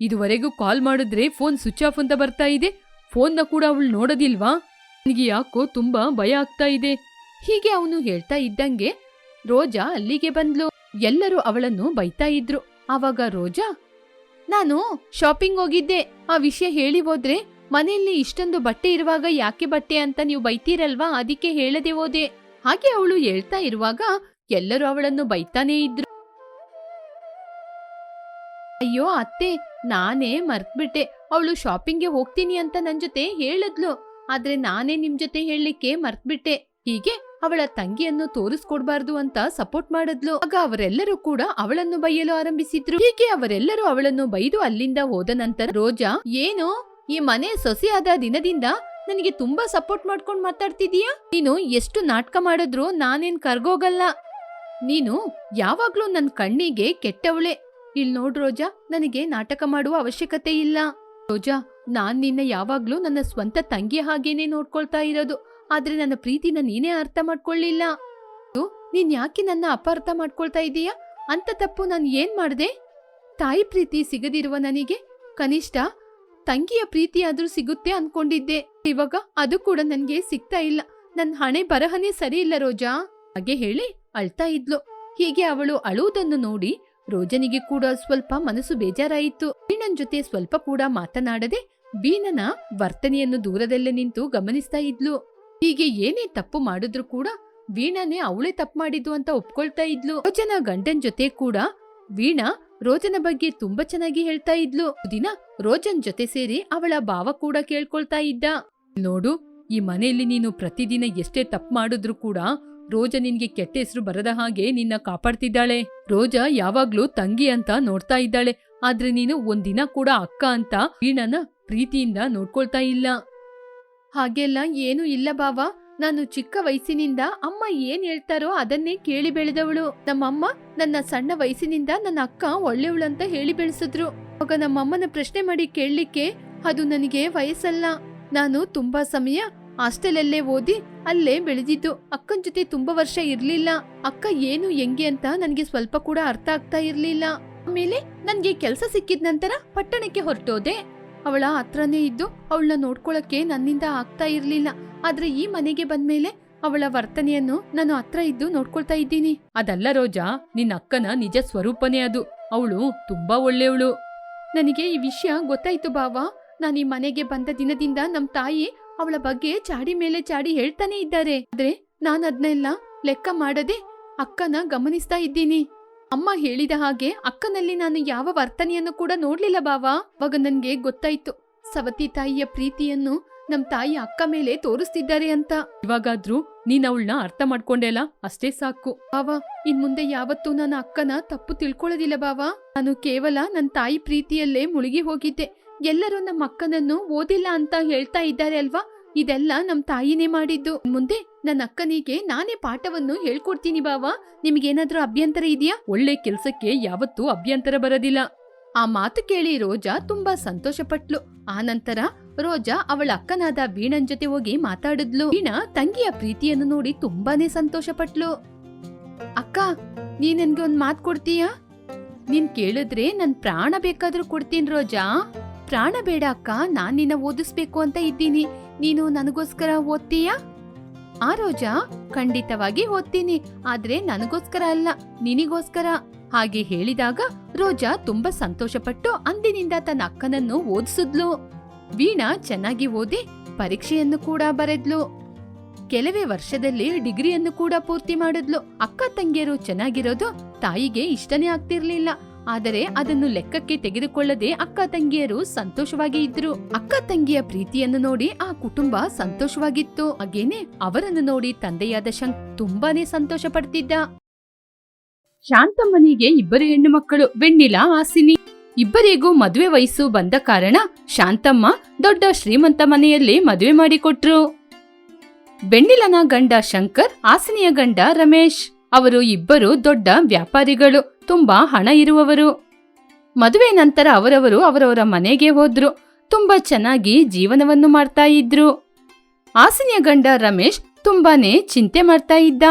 ಇದುವರೆಗೂ ಕಾಲ್ ಮಾಡಿದ್ರೆ ಫೋನ್ ಸ್ವಿಚ್ ಆಫ್ ಅಂತ ಬರ್ತಾ ಇದೆ. ಫೋನ್ನ ಕೂಡ ಅವಳು ನೋಡೋದಿಲ್ವಾ? ನನಗೆ ಯಾಕೋ ತುಂಬಾ ಭಯ ಆಗ್ತಾ ಇದೆ. ಹೀಗೆ ಅವನು ಹೇಳ್ತಾ ಇದ್ದಂಗೆ ರೋಜಾ ಅಲ್ಲಿಗೆ ಬಂದ್ಲು. ಎಲ್ಲರೂ ಅವಳನ್ನು ಬೈತಾ ಇದ್ರು. ಆವಾಗ ರೋಜಾ, ನಾನು ಶಾಪಿಂಗ್ ಹೋಗಿದ್ದೆ. ಆ ವಿಷಯ ಹೇಳಿ ಹೋದ್ರೆ ಮನೆಯಲ್ಲಿ ಇಷ್ಟೊಂದು ಬಟ್ಟೆ ಇರುವಾಗ ಯಾಕೆ ಬಟ್ಟೆ ಅಂತ ನೀವು ಬೈತೀರಲ್ವಾ? ಅದಕ್ಕೆ ಹೇಳದೆ ಹೋದೆ. ಹಾಗೆ ಅವಳು ಹೇಳ್ತಾ ಇರುವಾಗ ಎಲ್ಲರೂ ಅವಳನ್ನು ಬೈತಾನೇ ಇದ್ರು. ಅಯ್ಯೋ ಅತ್ತೆ, ನಾನೇ ಮರ್ತ್ಬಿಟ್ಟೆ. ಅವಳು ಶಾಪಿಂಗ್ಗೆ ಹೋಗ್ತೀನಿ ಅಂತ ನನ್ ಜೊತೆ ಹೇಳಿದ್ಲು. ಆದ್ರೆ ನಾನೇ ನಿಮ್ ಜೊತೆ ಹೇಳಲಿಕ್ಕೆ ಮರ್ತ್ಬಿಟ್ಟೆ. ಹೀಗೆ ಅವಳ ತಂಗಿಯನ್ನು ತೋರಿಸ್ಕೊಡ್ಬಾರ್ದು ಅಂತ ಸಪೋರ್ಟ್ ಮಾಡಿದ್ಲು. ಆಗ ಅವರೆಲ್ಲರೂ ಕೂಡ ಅವಳನ್ನು ಬೈಯಲು ಆರಂಭಿಸಿದ್ರು. ಹೀಗೆ ಅವರೆಲ್ಲರೂ ಅವಳನ್ನು ಬೈದು ಅಲ್ಲಿಂದ ಹೋದ ನಂತರ ರೋಜಾ, ಏನು, ಈ ಮನೆ ಸೊಸೆಯಾದ ದಿನದಿಂದ ನನಗೆ ತುಂಬಾ ಸಪೋರ್ಟ್ ಮಾಡ್ಕೊಂಡು ಮಾತಾಡ್ತಿದೀಯಾ? ನೀನು ಎಷ್ಟು ನಾಟಕ ಮಾಡಿದ್ರು ನಾನೇನ್ ಕರ್ಗೋಗಲ್ಲ. ನೀನು ಯಾವಾಗ್ಲೂ ನನ್ ಕಣ್ಣಿಗೆ ಕೆಟ್ಟವಳೆ. ಇಲ್ ನೋಡ್ ರೋಜಾ, ನನಗೆ ನಾಟಕ ಮಾಡುವ ಅವಶ್ಯಕತೆ ಇಲ್ಲ. ರೋಜಾ, ನಾನ್ ನಿನ್ನ ಯಾವಾಗ್ಲೂ ನನ್ನ ಸ್ವಂತ ತಂಗಿ ಹಾಗೇನೆ ನೋಡ್ಕೊಳ್ತಾ ಇರೋದು. ಆದ್ರೆ ನನ್ನ ಪ್ರೀತಿನ ನೀನೇ ಅರ್ಥ ಮಾಡ್ಕೊಳ್ಳಿಲ್ಲ. ನೀನ್ ಯಾಕೆ ನನ್ನ ಅಪಾರ್ಥ ಮಾಡ್ಕೊಳ್ತಾ ಇದೀಯ? ಅಂತ ತಪ್ಪು ನಾನ್ ಏನ್ ಮಾಡ್ದೆ? ತಾಯಿ ಪ್ರೀತಿ ಸಿಗದಿರುವ ನನಗೆ ಕನಿಷ್ಠ ತಂಗಿಯ ಪ್ರೀತಿ ಆದ್ರೂ ಸಿಗುತ್ತೆ ಅನ್ಕೊಂಡಿದ್ದೆ. ಇವಾಗ ಅದು ಕೂಡ ನನ್ಗೆ ಸಿಗ್ತಾ ಇಲ್ಲ. ನನ್ ಹಣೆ ಬರಹನೇ ಸರಿ ಇಲ್ಲ ರೋಜಾ. ಹಾಗೆ ಹೇಳಿ ಅಳ್ತಾ ಇದ್ಲು. ಹೀಗೆ ಅವಳು ಅಳುವುದನ್ನು ನೋಡಿ ರೋಜನಿಗೆ ಕೂಡ ಸ್ವಲ್ಪ ಮನಸ್ಸು ಬೇಜಾರಾಯಿತು. ವೀಣನ್ ಜೊತೆ ಸ್ವಲ್ಪ ಕೂಡ ಮಾತನಾಡದೆ ವೀಣನ ವರ್ತನೆಯನ್ನು ದೂರದಲ್ಲೇ ನಿಂತು ಗಮನಿಸ್ತಾ ಇದ್ಲು. ಹೀಗೆ ಏನೇ ತಪ್ಪು ಮಾಡಿದ್ರು ಕೂಡ ವೀಣಾನೇ ಅವಳೇ ತಪ್ಪು ಮಾಡಿದ್ದು ಅಂತ ಒಪ್ಕೊಳ್ತಾ ಇದ್ಲು. ರೋಜನ ಗಂಡನ್ ಜೊತೆ ಕೂಡ ವೀಣಾ ರೋಜನ ಬಗ್ಗೆ ತುಂಬಾ ಚೆನ್ನಾಗಿ ಹೇಳ್ತಾ ಇದ್ಲು. ದಿನ ರೋಜನ್ ಜೊತೆ ಸೇರಿ ಅವಳ ಭಾವ ಕೂಡ ಕೇಳ್ಕೊಳ್ತಾ ಇದ್ದ. ನೋಡು, ಈ ಮನೆಯಲ್ಲಿ ನೀನು ಪ್ರತಿದಿನ ಎಷ್ಟೇ ತಪ್ಪು ಮಾಡಿದ್ರು ಕೂಡ ರೋಜ ನಿನ್ಗೆ ಕೆಟ್ಟ ಹೆಸರು ಬರದ ಹಾಗೆ ನಿನ್ನ ಕಾಪಾಡ್ತಿದ್ದಾಳೆ. ರೋಜ ಯಾವಾಗ್ಲೂ ತಂಗಿ ಅಂತ ನೋಡ್ತಾ ಇದ್ದಾಳೆ. ಆದ್ರೆ ನೀನು ಒಂದಿನ ಕೂಡ ಅಕ್ಕ ಅಂತ ವೀಣನ ಪ್ರೀತಿಯಿಂದ ನೋಡ್ಕೊಳ್ತಾ ಇಲ್ಲ. ಹಾಗೆಲ್ಲ ಏನು ಇಲ್ಲ ಬಾವ. ನಾನು ಚಿಕ್ಕ ವಯಸ್ಸಿನಿಂದ ಅಮ್ಮ ಏನ್ ಹೇಳ್ತಾರೋ ಅದನ್ನೇ ಕೇಳಿ ಬೆಳೆದವಳು. ನಮ್ಮಮ್ಮ ನನ್ನ ಸಣ್ಣ ವಯಸ್ಸಿನಿಂದ ನನ್ನ ಅಕ್ಕ ಒಳ್ಳೆಯವಳಂತ ಹೇಳಿ ಬೆಳೆಸಿದ್ರು. ಆಗ ನಮ್ಮಮ್ಮನ ಪ್ರಶ್ನೆ ಮಾಡಿ ಕೇಳಲಿಕ್ಕೆ ಅದು ನನಗೆ ವಯಸ್ಸಲ್ಲ. ನಾನು ತುಂಬಾ ಸಮಯ ಹಾಸ್ಟೆಲಲ್ಲೇ ಓದಿ ಅಲ್ಲೇ ಬೆಳೆದಿದ್ದು. ಅಕ್ಕನ ಜೊತೆ ತುಂಬಾ ವರ್ಷ ಇರ್ಲಿಲ್ಲ. ಅಕ್ಕ ಏನು, ಹೆಂಗೆ ಅಂತ ನನಗೆ ಸ್ವಲ್ಪ ಕೂಡ ಅರ್ಥ ಆಗ್ತಾ ಇರ್ಲಿಲ್ಲ. ಆಮೇಲೆ ನನ್ಗೆ ಕೆಲಸ ಸಿಕ್ಕಿದ ನಂತರ ಪಟ್ಟಣಕ್ಕೆ ಹೊರಟೋದೆ. ಅವಳ ಹತ್ರನೇ ಇದ್ದು ಅವಳನ್ನ ನೋಡ್ಕೊಳಕ್ಕೆ ನನ್ನಿಂದ ಆಗ್ತಾ ಇರ್ಲಿಲ್ಲ. ಆದ್ರೆ ಈ ಮನೆಗೆ ಬಂದ್ಮೇಲೆ ಅವಳ ವರ್ತನೆಯನ್ನು ನಾನು ಹತ್ರ ಇದ್ದು ನೋಡ್ಕೊಳ್ತಾ ಇದ್ದೀನಿ. ಅದಲ್ಲ ರೋಜಾ ನಿನ್ನ ಅಕ್ಕನ ನಿಜ ಸ್ವರೂಪನೇ ಅದು. ಅವಳು ತುಂಬಾ ಒಳ್ಳೆಯವಳು. ನನಗೆ ಈ ವಿಷಯ ಗೊತ್ತಾಯ್ತು ಬಾವ ನಾನು ಈ ಮನೆಗೆ ಬಂದ ದಿನದಿಂದ ನಮ್ ತಾಯಿ ಅವಳ ಬಗ್ಗೆ ಚಾಡಿ ಮೇಲೆ ಚಾಡಿ ಹೇಳ್ತಾನೆ ಇದ್ದಾರೆ. ಆದ್ರೆ ನಾನು ಅದನ್ನೆಲ್ಲ ಲೆಕ್ಕ ಮಾಡದೆ ಅಕ್ಕನ ಗಮನಿಸ್ತಾ ಇದ್ದೀನಿ. ಅಮ್ಮ ಹೇಳಿದ ಹಾಗೆ ಅಕ್ಕನಲ್ಲಿ ನಾನು ಯಾವ ವರ್ತನೆಯನ್ನು ಕೂಡ ನೋಡ್ಲಿಲ್ಲ ಬಾವ. ಅವಾಗ ನನ್ಗೆ ಗೊತ್ತಾಯ್ತು. ಸವತಿ ತಾಯಿಯ ಪ್ರೀತಿಯನ್ನು ನಮ್ ತಾಯಿ ಅಕ್ಕ ಮೇಲೆ ತೋರಿಸ್ತಿದ್ದಾರೆ ಅಂತ. ಇವಾಗಾದ್ರೂ ನೀನ್ ಅವಳನ್ನ ಅರ್ಥ ಮಾಡ್ಕೊಂಡೆಲ್ಲ ಅಷ್ಟೇ ಸಾಕು. ಬಾವ, ಇನ್ ಮುಂದೆ ಯಾವತ್ತೂ ನನ್ನ ಅಕ್ಕನ ತಪ್ಪು ತಿಳ್ಕೊಳ್ಳೋದಿಲ್ಲ ಬಾವ. ನಾನು ಕೇವಲ ನನ್ನ ತಾಯಿ ಪ್ರೀತಿಯಲ್ಲೇ ಮುಳುಗಿ ಹೋಗಿದ್ದೆ. ಎಲ್ಲರೂ ನಮ್ಮ ಅಕ್ಕನನ್ನು ಓದಿಲ್ಲ ಅಂತ ಹೇಳ್ತಾ ಇದ್ದಾರೆ ಅಲ್ವಾ? ಇದೆಲ್ಲ ನಮ್ ತಾಯಿನೇ ಮಾಡಿದ್ದು. ಮುಂದೆ ನನ್ನ ಅಕ್ಕನಿಗೆ ನಾನೇ ಪಾಠವನ್ನು ಹೇಳ್ಕೊಡ್ತೀನಿ ಬಾವಾ. ನಿಮ್ಗೇನಾದ್ರೂ ಅಭ್ಯಂತರ ಇದೆಯಾ? ಒಳ್ಳೆ ಕೆಲ್ಸಕ್ಕೆ ಯಾವತ್ತೂ ಅಭ್ಯಂತರ ಬರೋದಿಲ್ಲ. ಆ ಮಾತು ಕೇಳಿ ರೋಜಾ ತುಂಬಾ ಸಂತೋಷಪಟ್ಳು ಆ ನಂತರ ರೋಜಾ ಅವಳ ಅಕ್ಕನಾದ ವೀಣನ್ ಜೊತೆ ಹೋಗಿ ಮಾತಾಡಿದ್ಲು. ವೀಣಾ ತಂಗಿಯ ಪ್ರೀತಿಯನ್ನು ನೋಡಿ ತುಂಬಾನೇ ಸಂತೋಷಪಟ್ಲು. ಅಕ್ಕ ನೀ ನನ್ಗೆ ಒಂದ್ ಮಾತು ಕೊಡ್ತೀಯಾ? ನೀನ್ ಕೇಳಿದ್ರೆ ನನ್ ಪ್ರಾಣ ಬೇಕಾದ್ರೂ ಕೊಡ್ತೀನಿ ರೋಜಾ. ಪ್ರಾಣ ಬೇಡ ಅಕ್ಕ, ನಾನ್ ನಿನ್ನ ಓದಿಸ್ಬೇಕು ಅಂತ ಇದ್ದೀನಿ. ನೀನು ನನಗೋಸ್ಕರ ಓದ್ತೀಯಾ? ಆ ರೋಜಾ ಖಂಡಿತವಾಗಿ ಓದ್ತೀನಿ, ಆದ್ರೆ ನನಗೋಸ್ಕರ ಅಲ್ಲ, ನಿನಗೋಸ್ಕರ. ಹಾಗೆ ಹೇಳಿದಾಗ ರೋಜಾ ತುಂಬಾ ಸಂತೋಷಪಟ್ಟು ಅಂದಿನಿಂದ ತನ್ನ ಅಕ್ಕನನ್ನು ಓದಿಸಿದ್ಲು. ವೀಣಾ ಚೆನ್ನಾಗಿ ಓದಿ ಪರೀಕ್ಷೆಯನ್ನು ಕೂಡ ಬರೆದ್ಲು. ಕೆಲವೇ ವರ್ಷದಲ್ಲಿ ಡಿಗ್ರಿಯನ್ನು ಕೂಡ ಪೂರ್ತಿ ಮಾಡಿದ್ಲು. ಅಕ್ಕ, ತಂಗಿಯರು ಚೆನ್ನಾಗಿರೋದು ತಾಯಿಗೆ ಇಷ್ಟನೇ ಆಗ್ತಿರ್ಲಿಲ್ಲ. ಆದರೆ ಅದನ್ನು ಲೆಕ್ಕಕ್ಕೆ ತೆಗೆದುಕೊಳ್ಳದೆ ಅಕ್ಕ ತಂಗಿಯರು ಸಂತೋಷವಾಗಿ ಇದ್ರು. ಅಕ್ಕ ತಂಗಿಯ ಪ್ರೀತಿಯನ್ನು ನೋಡಿ ಆ ಕುಟುಂಬ ಸಂತೋಷವಾಗಿತ್ತು. ಹಾಗೇನೆ ಅವರನ್ನು ನೋಡಿ ತಂದೆಯಾದ ಶಂಕ್ ತುಂಬಾನೇ ಸಂತೋಷ ಪಡ್ತಿದ್ದ ಶಾಂತಮ್ಮನಿಗೆ ಇಬ್ಬರು ಹೆಣ್ಣು ಮಕ್ಕಳು ಬೆಣ್ಣಿಲ ಆಸಿನಿ ಇಬ್ಬರಿಗೂ ಮದುವೆ ವಯಸ್ಸು ಬಂದ ಕಾರಣ ಶಾಂತಮ್ಮ ದೊಡ್ಡ ಶ್ರೀಮಂತ ಮನೆಯಲ್ಲಿ ಮದುವೆ ಮಾಡಿಕೊಟ್ರು. ಬೆಣ್ಣಿಲನ ಗಂಡ ಶಂಕರ್, ಹಾಸಿನಿಯ ಗಂಡ ರಮೇಶ್. ಅವರು ಇಬ್ಬರು ದೊಡ್ಡ ವ್ಯಾಪಾರಿಗಳು. ತುಂಬಾ ಹಣ ಇರುವವರು. ಮದುವೆ ನಂತರ ಅವರವರು ಅವರವರ ಮನೆಗೆ ಹೋದ್ರು. ತುಂಬಾ ಚೆನ್ನಾಗಿ ಜೀವನವನ್ನು ಮಾಡ್ತಾ ಇದ್ರು. ಹಾಸಿನಿಯ ಗಂಡ ರಮೇಶ್ ತುಂಬಾನೇ ಚಿಂತೆ ಮಾಡ್ತಾ ಇದ್ದ.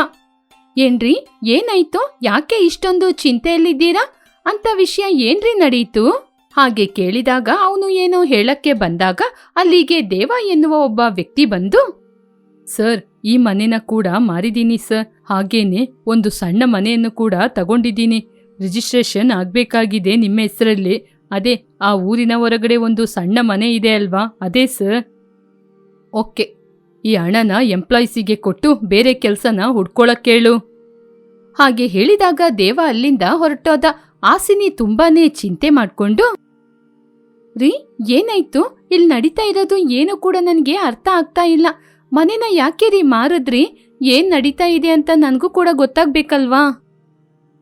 ಏನ್ರಿ, ಏನಾಯ್ತು? ಯಾಕೆ ಇಷ್ಟೊಂದು ಚಿಂತೆಯಲ್ಲಿದ್ದೀರಾ? ಅಂತ ವಿಷಯ ಏನ್ರಿ ನಡೀತು? ಹಾಗೆ ಕೇಳಿದಾಗ ಅವನು ಏನೋ ಹೇಳಕ್ಕೆ ಬಂದಾಗ ಅಲ್ಲಿಗೆ ದೇವ ಎನ್ನುವ ಒಬ್ಬ ವ್ಯಕ್ತಿ ಬಂದು, ಸರ್, ಈ ಮನೆನ ಕೂಡ ಮಾರಿದೀನಿ ಸರ್. ಹಾಗೇನೆ ಒಂದು ಸಣ್ಣ ಮನೆಯನ್ನು ಕೂಡ ತಗೊಂಡಿದ್ದೀನಿ. ರಿಜಿಸ್ಟ್ರೇಷನ್ ಆಗಬೇಕಾಗಿದೆ ನಿಮ್ಮ ಹೆಸರಲ್ಲಿ. ಅದೇ, ಆ ಊರಿನ ಹೊರಗಡೆ ಒಂದು ಸಣ್ಣ ಮನೆ ಇದೆ ಅಲ್ವಾ? ಅದೇ, ಸರ್. ಓಕೆ. ಈ ಹಣನ ಎಂಪ್ಲಾಯ್ಸಿಗೆ ಕೊಟ್ಟು ಬೇರೆ ಕೆಲಸನ ಹುಡ್ಕೊಳಕ್ಕೇಳು ಹಾಗೆ ಹೇಳಿದಾಗ ದೇವ ಅಲ್ಲಿಂದ ಹೊರಟೋದ. ಆಸಿನಿ ತುಂಬಾನೇ ಚಿಂತೆ ಮಾಡಿಕೊಂಡು, ರೀ, ಏನಾಯ್ತು? ಇಲ್ಲಿ ನಡೀತಾ ಇರೋದು ಏನು ಕೂಡ ನನಗೆ ಅರ್ಥ ಆಗ್ತಾ ಇಲ್ಲ. ಮನೆನ ಯಾಕೆ ರೀ ಮಾರಿದ್ರಿ? ಏನ್ ನಡೀತಾ ಇದೆ ಅಂತ ನನಗೂ ಕೂಡ ಗೊತ್ತಾಗ್ಬೇಕಲ್ವಾ?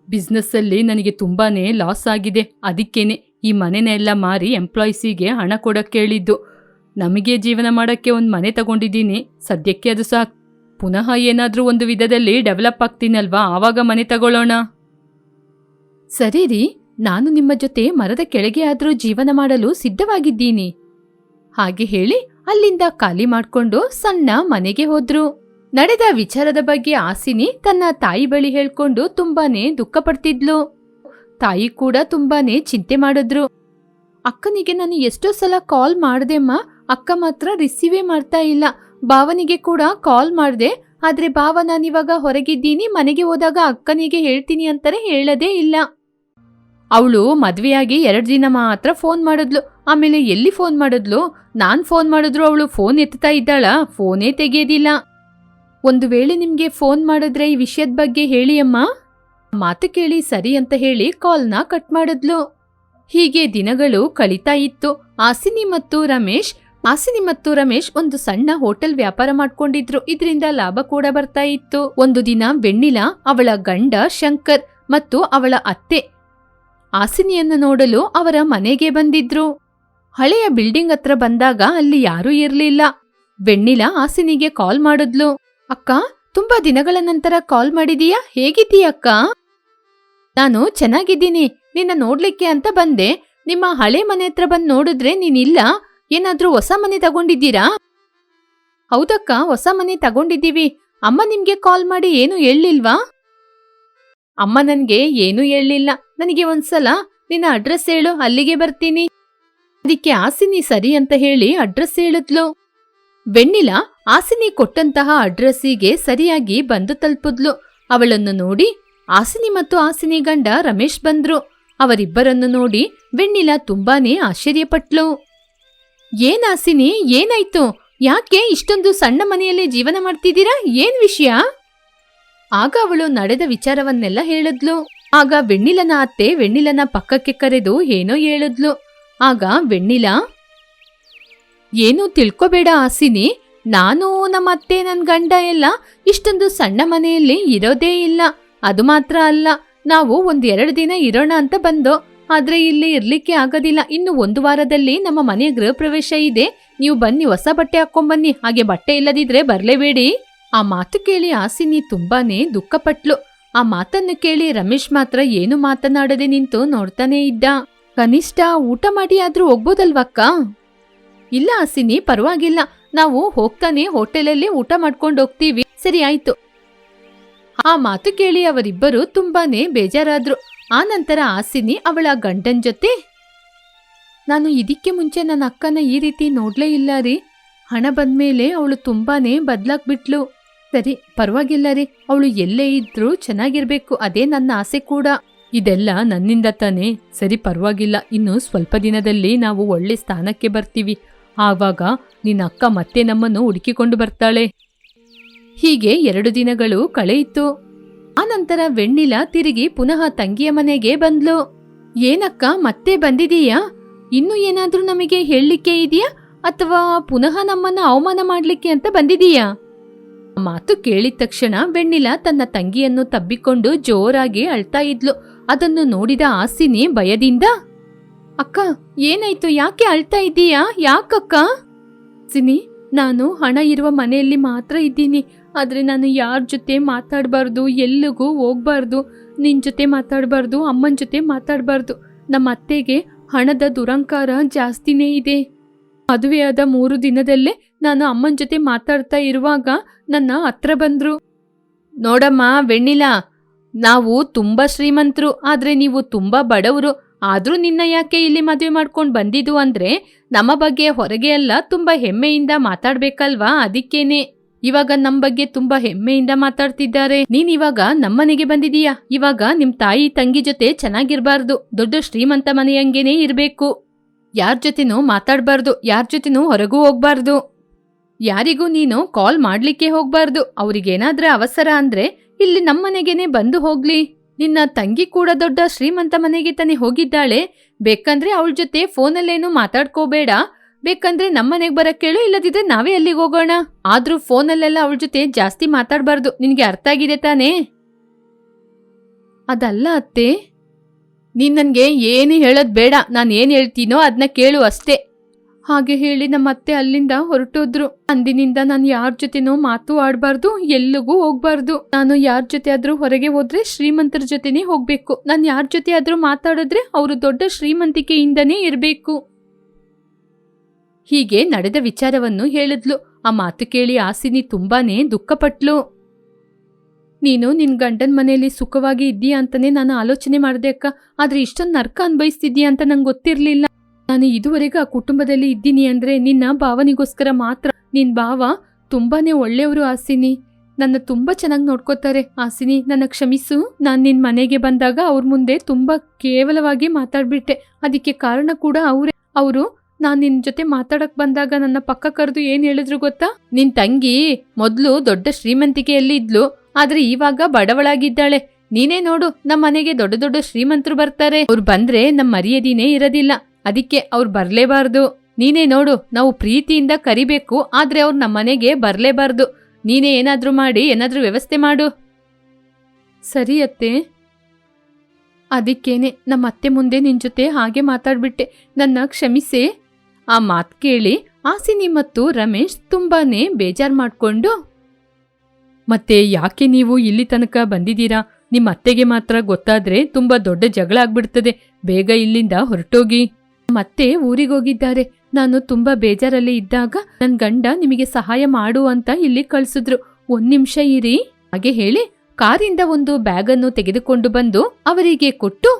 ಬಿಸ್ನೆಸ್ಸಲ್ಲಿ ನನಗೆ ತುಂಬಾನೇ ಲಾಸ್ ಆಗಿದೆ. ಅದಕ್ಕೇನೆ ಈ ಮನೆನ ಎಲ್ಲ ಮಾರಿ ಎಂಪ್ಲಾಯ್ಸಿಗೆ ಹಣ ಕೊಡಕ್ಕೆ ಹೇಳಿದ್ದು ನಮಗೆ ಜೀವನ ಮಾಡೋಕ್ಕೆ ಒಂದು ಮನೆ ತಗೊಂಡಿದ್ದೀನಿ. ಸದ್ಯಕ್ಕೆ ಅದು ಸಹ ಪುನಃ ಏನಾದರೂ ಒಂದು ವಿಧದಲ್ಲಿ ಡೆವಲಪ್ ಆಗ್ತೀನಲ್ವಾ? ಆವಾಗ ಮನೆ ತಗೊಳ್ಳೋಣ. ಸರಿ ರೀ. ನಾನು ನಿಮ್ಮ ಜೊತೆ ಮರದ ಕೆಳಗೆ ಆದರೂ ಜೀವನ ಮಾಡಲು ಸಿದ್ಧವಾಗಿದ್ದೀನಿ. ಹಾಗೆ ಹೇಳಿ ಅಲ್ಲಿಂದ ಖಾಲಿ ಮಾಡ್ಕೊಂಡು ಸಣ್ಣ ಮನೆಗೆ ಹೋದ್ರು. ನಡೆದ ವಿಚಾರದ ಬಗ್ಗೆ ಆಸಿನಿ ತನ್ನ ತಾಯಿ ಬಳಿ ಹೇಳ್ಕೊಂಡು ತುಂಬಾನೇ ದುಃಖ ಪಡ್ತಿದ್ಲು ತಾಯಿ ಕೂಡ ತುಂಬಾನೇ ಚಿಂತೆ ಮಾಡಿದ್ರು. ಅಕ್ಕನಿಗೆ ನಾನು ಎಷ್ಟೋ ಸಲ ಕಾಲ್ ಮಾಡ್ದೆಮ್ಮ ಅಕ್ಕ ಮಾತ್ರ ರಿಸೀವೇ ಮಾಡ್ತಾ ಇಲ್ಲ. ಭಾವನಿಗೆ ಕೂಡ ಕಾಲ್ ಮಾಡಿದೆ. ಆದ್ರೆ ಭಾವ ನಾನಿವಾಗ ಹೊರಗಿದ್ದೀನಿ. ಮನೆಗೆ ಹೋದಾಗ ಅಕ್ಕನಿಗೆ ಹೇಳ್ತೀನಿ ಅಂತಾರೆ ಹೇಳದೇ ಇಲ್ಲ. ಅವಳು ಮದುವೆಯಾಗಿ ಎರಡು ದಿನ ಮಾತ್ರ ಫೋನ್ ಮಾಡಿದ್ಲು. ಆಮೇಲೆ ಎಲ್ಲಿ ಫೋನ್ ಮಾಡಿದ್ಲು? ನಾನು ಫೋನ್ ಮಾಡಿದ್ರು ಅವಳು ಫೋನ್ ಎತ್ತಾ ಇದ್ದಾಳ? ಫೋನೇ ತೆಗೆಯೋದಿಲ್ಲ ಒಂದು ವೇಳೆ ನಿಮ್ಗೆ ಫೋನ್ ಮಾಡಿದ್ರೆ ಈ ವಿಷಯದ ಬಗ್ಗೆ ಹೇಳಿ ಅಮ್ಮ. ಮಾತು ಕೇಳಿ ಸರಿ ಅಂತ ಹೇಳಿ ಕಾಲ್ನ ಕಟ್ ಮಾಡಿದ್ಲು. ಹೀಗೆ ದಿನಗಳು ಕಳೀತಾ ಇತ್ತು. ಆಸಿನಿ ಮತ್ತು ರಮೇಶ್, ಆಸಿನಿ ಮತ್ತು ರಮೇಶ್ ಒಂದು ಸಣ್ಣ ಹೋಟೆಲ್ ವ್ಯಾಪಾರ ಮಾಡ್ಕೊಂಡಿದ್ರು. ಇದರಿಂದ ಲಾಭ ಕೂಡ ಬರ್ತಾ ಇತ್ತು. ಒಂದು ದಿನ ಬೆಣ್ಣಿಲ ಅವಳ ಗಂಡ ಶಂಕರ್ ಮತ್ತು ಅವಳ ಅತ್ತೆ ಆಸಿನಿಯನ್ನು ನೋಡಲು ಅವರ ಮನೆಗೆ ಬಂದಿದ್ರು. ಹಳೆಯ ಬಿಲ್ಡಿಂಗ್ ಹತ್ರ ಬಂದಾಗ ಅಲ್ಲಿ ಯಾರೂ ಇರಲಿಲ್ಲ. ಬೆಣ್ಣಿಲ ಆಸಿನಿಗೆ ಕಾಲ್ ಮಾಡಿದ್ಲು. ಅಕ್ಕ, ತುಂಬಾ ದಿನಗಳ ನಂತರ ಕಾಲ್ ಮಾಡಿದೀಯಾ? ಹೇಗಿದ್ದೀಯ ಅಕ್ಕ? ನಾನು ಚೆನ್ನಾಗಿದ್ದೀನಿ. ನಿನ್ನ ನೋಡ್ಲಿಕ್ಕೆ ಅಂತ ಬಂದೆ. ನಿಮ್ಮ ಹಳೆ ಮನೆ ಹತ್ರ ಬಂದು ನೋಡಿದ್ರೆ ನೀನಿಲ್ಲ. ಏನಾದ್ರೂ ಹೊಸ ಮನೆ ತಗೊಂಡಿದ್ದೀರಾ? ಹೌದಕ್ಕ, ಹೊಸ ಮನೆ ತಗೊಂಡಿದ್ದೀವಿ. ಅಮ್ಮ ನಿಮ್ಗೆ ಕಾಲ್ ಮಾಡಿ ಏನು ಹೇಳಿಲ್ವಾ ಅಮ್ಮ ನನ್ಗೆ ಏನೂ ಹೇಳಿಲ್ಲ ನನಗೆ ಒಂದ್ಸಲ ನಿನ್ನ ಅಡ್ರೆಸ್ ಹೇಳು, ಅಲ್ಲಿಗೆ ಬರ್ತೀನಿ. ಅದಕ್ಕೆ ಆಸಿನಿ ಸರಿ ಅಂತ ಹೇಳಿ ಅಡ್ರೆಸ್ ಹೇಳಿದ್ಲು. ಬೆಣ್ಣಿಲ ಆಸಿನಿ ಕೊಟ್ಟಂತಹ ಅಡ್ರೆಸ್ಸಿಗೆ ಸರಿಯಾಗಿ ಬಂದು ತಲುಪಿದ್ಲು. ಅವಳನ್ನು ನೋಡಿ ಆಸಿನಿ ಮತ್ತು ಆಸಿನಿ ಗಂಡ ರಮೇಶ್ ಬಂದ್ರು. ಅವರಿಬ್ಬರನ್ನು ನೋಡಿ ಬೆಣ್ಣಿಲ ತುಂಬಾನೇ ಆಶ್ಚರ್ಯಪಟ್ಲು. ಏನ್ ಆಸಿನಿ, ಏನಾಯ್ತು? ಯಾಕೆ ಇಷ್ಟೊಂದು ಸಣ್ಣ ಮನೆಯಲ್ಲಿ ಜೀವನ ಮಾಡ್ತಿದ್ದೀರಾ? ಏನ್ ವಿಷಯ? ಆಗ ಅವಳು ನಡೆದ ವಿಚಾರವನ್ನೆಲ್ಲ ಹೇಳಿದ್ಲು. ಆಗ ವೆಣ್ಣಿಲನ ಅತ್ತೆ ವೆಣ್ಣಿಲನ ಪಕ್ಕಕ್ಕೆ ಕರೆದು ಏನೋ ಹೇಳಿದ್ಲು. ಆಗ ವೆಣ್ಣಿಲ, ಏನೂ ತಿಳ್ಕೊಬೇಡ ಆಸಿನಿ ನಾನು ನಮ್ಮತ್ತೆ ನನ್ನ ಗಂಡ ಎಲ್ಲ ಇಷ್ಟೊಂದು ಸಣ್ಣ ಮನೆಯಲ್ಲಿ ಇರೋದೇ ಇಲ್ಲ. ಅದು ಮಾತ್ರ ಅಲ್ಲ, ನಾವು ಒಂದ್ ಎರಡು ದಿನ ಇರೋಣ ಅಂತ ಬಂದೋ, ಆದ್ರೆ ಇಲ್ಲಿ ಇರ್ಲಿಕ್ಕೆ ಆಗೋದಿಲ್ಲ. ಇನ್ನು ಒಂದು ವಾರದಲ್ಲಿ ನಮ್ಮ ಮನೆಯ ಗೃಹ ಪ್ರವೇಶ ಇದೆ. ನೀವು ಬನ್ನಿ, ಹೊಸ ಬಟ್ಟೆ ಹಾಕೊಂಬನ್ನಿ ಹಾಗೆ ಬಟ್ಟೆ ಇಲ್ಲದಿದ್ರೆ ಬರ್ಲೇಬೇಡಿ. ಆ ಮಾತು ಕೇಳಿ ಆಸಿನಿ ತುಂಬಾನೇ ದುಃಖಪಟ್ಲು. ಆ ಮಾತನ್ನು ಕೇಳಿ ರಮೇಶ್ ಮಾತ್ರ ಏನು ಮಾತನಾಡದೆ ನಿಂತು ನೋಡ್ತಾನೇ ಇದ್ದ. ಕನಿಷ್ಠ ಊಟ ಮಾಡಿ ಆದ್ರೂ ಹೋಗ್ಬೋದಲ್ವಕ್ಕ? ಇಲ್ಲ ಆಸಿನಿ, ಪರವಾಗಿಲ್ಲ. ನಾವು ಹೋಗ್ತಾನೆ ಹೋಟೆಲಲ್ಲಿ ಊಟ ಮಾಡ್ಕೊಂಡು ಹೋಗ್ತೀವಿ. ಸರಿ, ಆಯ್ತು. ಆ ಮಾತು ಕೇಳಿ ಅವರಿಬ್ಬರು ತುಂಬಾನೇ ಬೇಜಾರಾದ್ರು. ಆ ನಂತರ ಆಸಿನಿ ಅವಳ ಗಂಡನ ಜೊತೆ, ನಾನು ಇದಕ್ಕೆ ಮುಂಚೆ ನನ್ನ ಅಕ್ಕನ ಈ ರೀತಿ ನೋಡ್ಲೇ ಇಲ್ಲ ರೀ. ಹಣ ಬಂದ್ಮೇಲೆ ಅವಳು ತುಂಬಾನೇ ಬದ್ಲಾಗ್ಬಿಟ್ಲು. ಸರಿ, ಪರವಾಗಿಲ್ಲ ರೀ. ಅವಳು ಎಲ್ಲೇ ಇದ್ರೂ ಚೆನ್ನಾಗಿರ್ಬೇಕು. ಅದೇ ನನ್ನ ಆಸೆ ಕೂಡ. ಇದೆಲ್ಲ ನನ್ನಿಂದ ತಾನೇ. ಸರಿ, ಪರವಾಗಿಲ್ಲ. ಇನ್ನು ಸ್ವಲ್ಪ ದಿನದಲ್ಲಿ ನಾವು ಒಳ್ಳೆ ಸ್ಥಾನಕ್ಕೆ ಬರ್ತೀವಿ. ಆವಾಗ ನಿನ್ನ ಅಕ್ಕ ಮತ್ತೆ ನಮ್ಮನ್ನು ಹುಡುಕಿಕೊಂಡು ಬರ್ತಾಳೆ. ಹೀಗೆ ಎರಡು ದಿನಗಳು ಕಳೆಯಿತು ಆನಂತರ ವೆಣ್ಣಿಲ ತಿರುಗಿ ಪುನಃ ತಂಗಿಯ ಮನೆಗೆ ಬಂದ್ಲು. ಏನಕ್ಕ, ಮತ್ತೆ ಬಂದಿದೀಯಾ? ಇನ್ನು ಏನಾದ್ರೂ ನಮಗೆ ಹೇಳಲಿಕ್ಕೆ ಇದೆಯಾ? ಅಥವಾ ಪುನಃ ನಮ್ಮನ್ನ ಅವಮಾನ ಮಾಡಲಿಕ್ಕೆ ಅಂತ ಬಂದಿದೀಯಾ? ಮಾತು ಕೇಳಿದ ತಕ್ಷಣ ವೆಣ್ಣಿಲ ತನ್ನ ತಂಗಿಯನ್ನು ತಬ್ಬಿಕೊಂಡು ಜೋರಾಗಿ ಅಳ್ತಾ ಇದ್ಲು. ಅದನ್ನು ನೋಡಿದ ಆಸಿನಿ ಭಯದಿಂದ ಅಕ್ಕ, ಏನಾಯ್ತು? ಯಾಕೆ ಅಳ್ತಾ ಇದ್ದೀಯಾ ಯಾಕಕ್ಕ? ಸಿನಿ, ನಾನು ಹಣ ಇರುವ ಮನೆಯಲ್ಲಿ ಮಾತ್ರ ಇದ್ದೀನಿ. ಆದರೆ ನಾನು ಯಾರ ಜೊತೆ ಮಾತಾಡಬಾರ್ದು? ಎಲ್ಲಿಗೂ ಹೋಗ್ಬಾರ್ದು? ನಿನ್ನ ಜೊತೆ ಮಾತಾಡಬಾರ್ದು, ಅಮ್ಮನ ಜೊತೆ ಮಾತಾಡಬಾರ್ದು. ನಮ್ಮ ಅತ್ತೆಗೆ ಹಣದ ದುರಂಕಾರ ಜಾಸ್ತಿನೇ ಇದೆ. ಮದುವೆಯಾದ ಮೂರು ದಿನದಲ್ಲೇ ನಾನು ಅಮ್ಮನ ಜೊತೆ ಮಾತಾಡ್ತಾ ಇರುವಾಗ ನನ್ನ ಹತ್ರ ಬಂದರು. ನೋಡಮ್ಮ, ವೆಣ್ಣಿಲ, ನಾವು ತುಂಬಾ ಶ್ರೀಮಂತರು, ಆದರೆ ನೀವು ತುಂಬಾ ಬಡವರು. ಆದ್ರೂ ನಿನ್ನ ಯಾಕೆ ಇಲ್ಲಿ ಮದುವೆ ಮಾಡ್ಕೊಂಡು ಬಂದಿದ್ದು ಅಂದರೆ ನಮ್ಮ ಬಗ್ಗೆ ಹೊರಗೆ ಎಲ್ಲ ತುಂಬ ಹೆಮ್ಮೆಯಿಂದ ಮಾತಾಡ್ಬೇಕಲ್ವಾ? ಅದಕ್ಕೇನೆ. ಇವಾಗ ನಮ್ಮ ಬಗ್ಗೆ ತುಂಬಾ ಹೆಮ್ಮೆಯಿಂದ ಮಾತಾಡ್ತಿದ್ದಾರೆ. ನೀನ್ ಇವಾಗ ನಮ್ಮನೆಗೆ ಬಂದಿದೀಯಾ? ಇವಾಗ ನಿಮ್ ತಾಯಿ, ತಂಗಿ ಜೊತೆ ಚೆನ್ನಾಗಿರ್ಬಾರ್ದು. ದೊಡ್ಡ ಶ್ರೀಮಂತ ಮನೆಯಂಗೆನೇ ಇರಬೇಕು. ಯಾರ್ ಜೊತೆನೂ ಮಾತಾಡ್ಬಾರ್ದು. ಯಾರ್ ಜೊತೆನೂ ಹೊರಗೂ ಹೋಗ್ಬಾರ್ದು. ಯಾರಿಗೂ ನೀನು ಕಾಲ್ ಮಾಡ್ಲಿಕ್ಕೆ ಹೋಗ್ಬಾರ್ದು. ಅವ್ರಿಗೇನಾದ್ರೆ ಅವಸರ ಅಂದ್ರೆ ಇಲ್ಲಿ ನಮ್ಮನೆಗೇನೆ ಬಂದು ಹೋಗ್ಲಿ. ನಿನ್ನ ತಂಗಿ ಕೂಡ ದೊಡ್ಡ ಶ್ರೀಮಂತ ಮನೆಗೆ ತಾನೇ ಹೋಗಿದ್ದಾಳೆ. ಬೇಕಂದ್ರೆ ಅವಳ ಜೊತೆ ಫೋನಲ್ಲೇನು ಮಾತಾಡ್ಕೋಬೇಡ. ಬೇಕಂದ್ರೆ ನಮ್ಮನೆಗೆ ಬರಕ್ ಕೇಳು, ಇಲ್ಲದಿದ್ರೆ ನಾವೇ ಅಲ್ಲಿಗೆ ಹೋಗೋಣ. ಆದ್ರೂ ಫೋನಲ್ಲೆಲ್ಲ ಅವಳ ಜೊತೆ ಜಾಸ್ತಿ ಮಾತಾಡಬಾರ್ದು. ನಿನಗೆ ಅರ್ಥ ಆಗಿದೆ ತಾನೇ? ಅದಲ್ಲ ಅತ್ತೆ. ನೀನ್ ನನ್ಗೆ ಏನು ಹೇಳೋದ್ ಬೇಡ. ನಾನು ಏನು ಹೇಳ್ತೀನೋ ಅದನ್ನ ಕೇಳು ಅಷ್ಟೇ. ಹಾಗೆ ಹೇಳಿ ನಮ್ಮ ಅತ್ತೆ ಅಲ್ಲಿಂದ ಹೊರಟೋದ್ರು. ಅಂದಿನಿಂದ ನಾನು ಯಾರ ಜೊತೆನೋ ಮಾತು ಆಡಬಾರ್ದು, ಎಲ್ಲಿಗೂ ಹೋಗ್ಬಾರ್ದು. ನಾನು ಯಾರ ಜೊತೆ ಆದ್ರೂ ಹೊರಗೆ ಹೋದ್ರೆ ಶ್ರೀಮಂತರ ಜೊತೆನೆ ಹೋಗ್ಬೇಕು. ನಾನು ಯಾರ ಜೊತೆ ಆದ್ರೂ ಮಾತಾಡಿದ್ರೆ ಅವರು ದೊಡ್ಡ ಶ್ರೀಮಂತಿಕೆಯಿಂದನೇ ಇರಬೇಕು. ಹೀಗೆ ನಡೆದ ವಿಚಾರವನ್ನು ಹೇಳಿದ್ಲು. ಆ ಮಾತು ಕೇಳಿ ಆಸಿನಿ ತುಂಬಾನೇ ದುಃಖಪಟ್ಲು. ನೀನು ನಿನ್ ಗಂಡನ್ ಮನೆಯಲ್ಲಿ ಸುಖವಾಗಿ ಇದ್ದೀಯಾ ಅಂತಾನೆ ನಾನು ಆಲೋಚನೆ ಮಾಡ್ದೆ ಅಕ್ಕ. ಆದ್ರೆ ಇಷ್ಟೊಂದು ನರ್ಕ ಅನ್ಭವಿಸ್ತಿದ್ಯಾ ಅಂತ ನಂಗೆ ಗೊತ್ತಿರ್ಲಿಲ್ಲ. ನಾನು ಇದುವರೆಗೂ ಆ ಕುಟುಂಬದಲ್ಲಿ ಇದ್ದೀನಿ ಅಂದ್ರೆ ನಿನ್ನ ಭಾವನಿಗೋಸ್ಕರ ಮಾತ್ರ. ನಿನ್ ಭಾವ ತುಂಬಾನೇ ಒಳ್ಳೆಯವರು ಆಸಿನಿ. ನನ್ನ ತುಂಬಾ ಚೆನ್ನಾಗಿ ನೋಡ್ಕೋತಾರೆ. ಆಸಿನಿ, ನನ್ನ ಕ್ಷಮಿಸು. ನಾನು ನಿನ್ನ ಮನೆಗೆ ಬಂದಾಗ ಅವ್ರ ಮುಂದೆ ತುಂಬಾ ಕೇವಲವಾಗಿ ಮಾತಾಡ್ಬಿಟ್ಟೆ. ಅದಕ್ಕೆ ಕಾರಣ ಕೂಡ ಅವರೇ. ಅವರು ನಾನು ನಿನ್ನ ಜೊತೆ ಮಾತಾಡಕ್ ಬಂದಾಗ ನನ್ನ ಪಕ್ಕ ಕರೆದು ಏನು ಹೇಳಿದ್ರು ಗೊತ್ತಾ? ನಿನ್ ತಂಗಿ ಮೊದಲು ದೊಡ್ಡ ಶ್ರೀಮಂತಿಕೆಯಲ್ಲಿ ಇದ್ಲು. ಆದ್ರೆ ಇವಾಗ ಬಡವಳಾಗಿದ್ದಾಳೆ. ನೀನೇ ನೋಡು ನಮ್ಮ ಮನೆಗೆ ದೊಡ್ಡ ದೊಡ್ಡ ಶ್ರೀಮಂತರು ಬರ್ತಾರೆ. ಅವ್ರು ಬಂದ್ರೆ ನಮ್ಮ ಮರ್ಯಾದಿನೇ ಇರೋದಿಲ್ಲ. ಅದಕ್ಕೆ ಅವ್ರು ಬರ್ಲೇಬಾರ್ದು. ನೀನೇ ನೋಡು, ನಾವು ಪ್ರೀತಿಯಿಂದ ಕರಿಬೇಕು, ಆದ್ರೆ ಅವ್ರು ನಮ್ಮ ಮನೆಗೆ ಬರ್ಲೇಬಾರ್ದು. ನೀನೇ ಏನಾದ್ರೂ ಮಾಡಿ, ಏನಾದ್ರೂ ವ್ಯವಸ್ಥೆ ಮಾಡು. ಸರಿ ಅತ್ತೆ. ಅದಕ್ಕೇನೆ, ನಮ್ಮ ಅತ್ತೆ ಮುಂದೆ ನಿನ್ ಜೊತೆ ಹಾಗೆ ಮಾತಾಡ್ಬಿಟ್ಟೆ. ನನ್ನ ಕ್ಷಮಿಸೆ. ಆ ಮಾತ್ ಕೇಳಿ ಆಸಿನಿ ಮತ್ತು ರಮೇಶ್ ತುಂಬಾನೇ ಬೇಜಾರ್ ಮಾಡ್ಕೊಂಡು, ಮತ್ತೆ ಯಾಕೆ ನೀವು ಇಲ್ಲಿ ತನಕ ಬಂದಿದ್ದೀರಾ? ನಿಮ್ಮ ಅತ್ತೆಗೆ ಮಾತ್ರ ಗೊತ್ತಾದ್ರೆ ತುಂಬಾ ದೊಡ್ಡ ಜಗಳ ಆಗ್ಬಿಡ್ತದೆ. ಬೇಗ ಇಲ್ಲಿಂದ ಹೊರಟೋಗಿ. ಮತ್ತೆ ಊರಿಗೋಗಿದ್ದಾರೆ. ನಾನು ತುಂಬಾ ಬೇಜಾರಲ್ಲಿ ಇದ್ದಾಗ ನನ್ ಗಂಡ ನಿಮಗೆ ಸಹಾಯ ಮಾಡು ಅಂತ ಇಲ್ಲಿ ಕಳ್ಸಿದ್ರು. ಒಂದ್ ನಿಮಿಷ ಇರಿ. ಹಾಗೆ ಹೇಳಿ ಕಾರಿಂದ ಒಂದು ಬ್ಯಾಗ್ ಅನ್ನು ತೆಗೆದುಕೊಂಡು ಬಂದು ಅವರಿಗೆ ಕೊಟ್ಟು,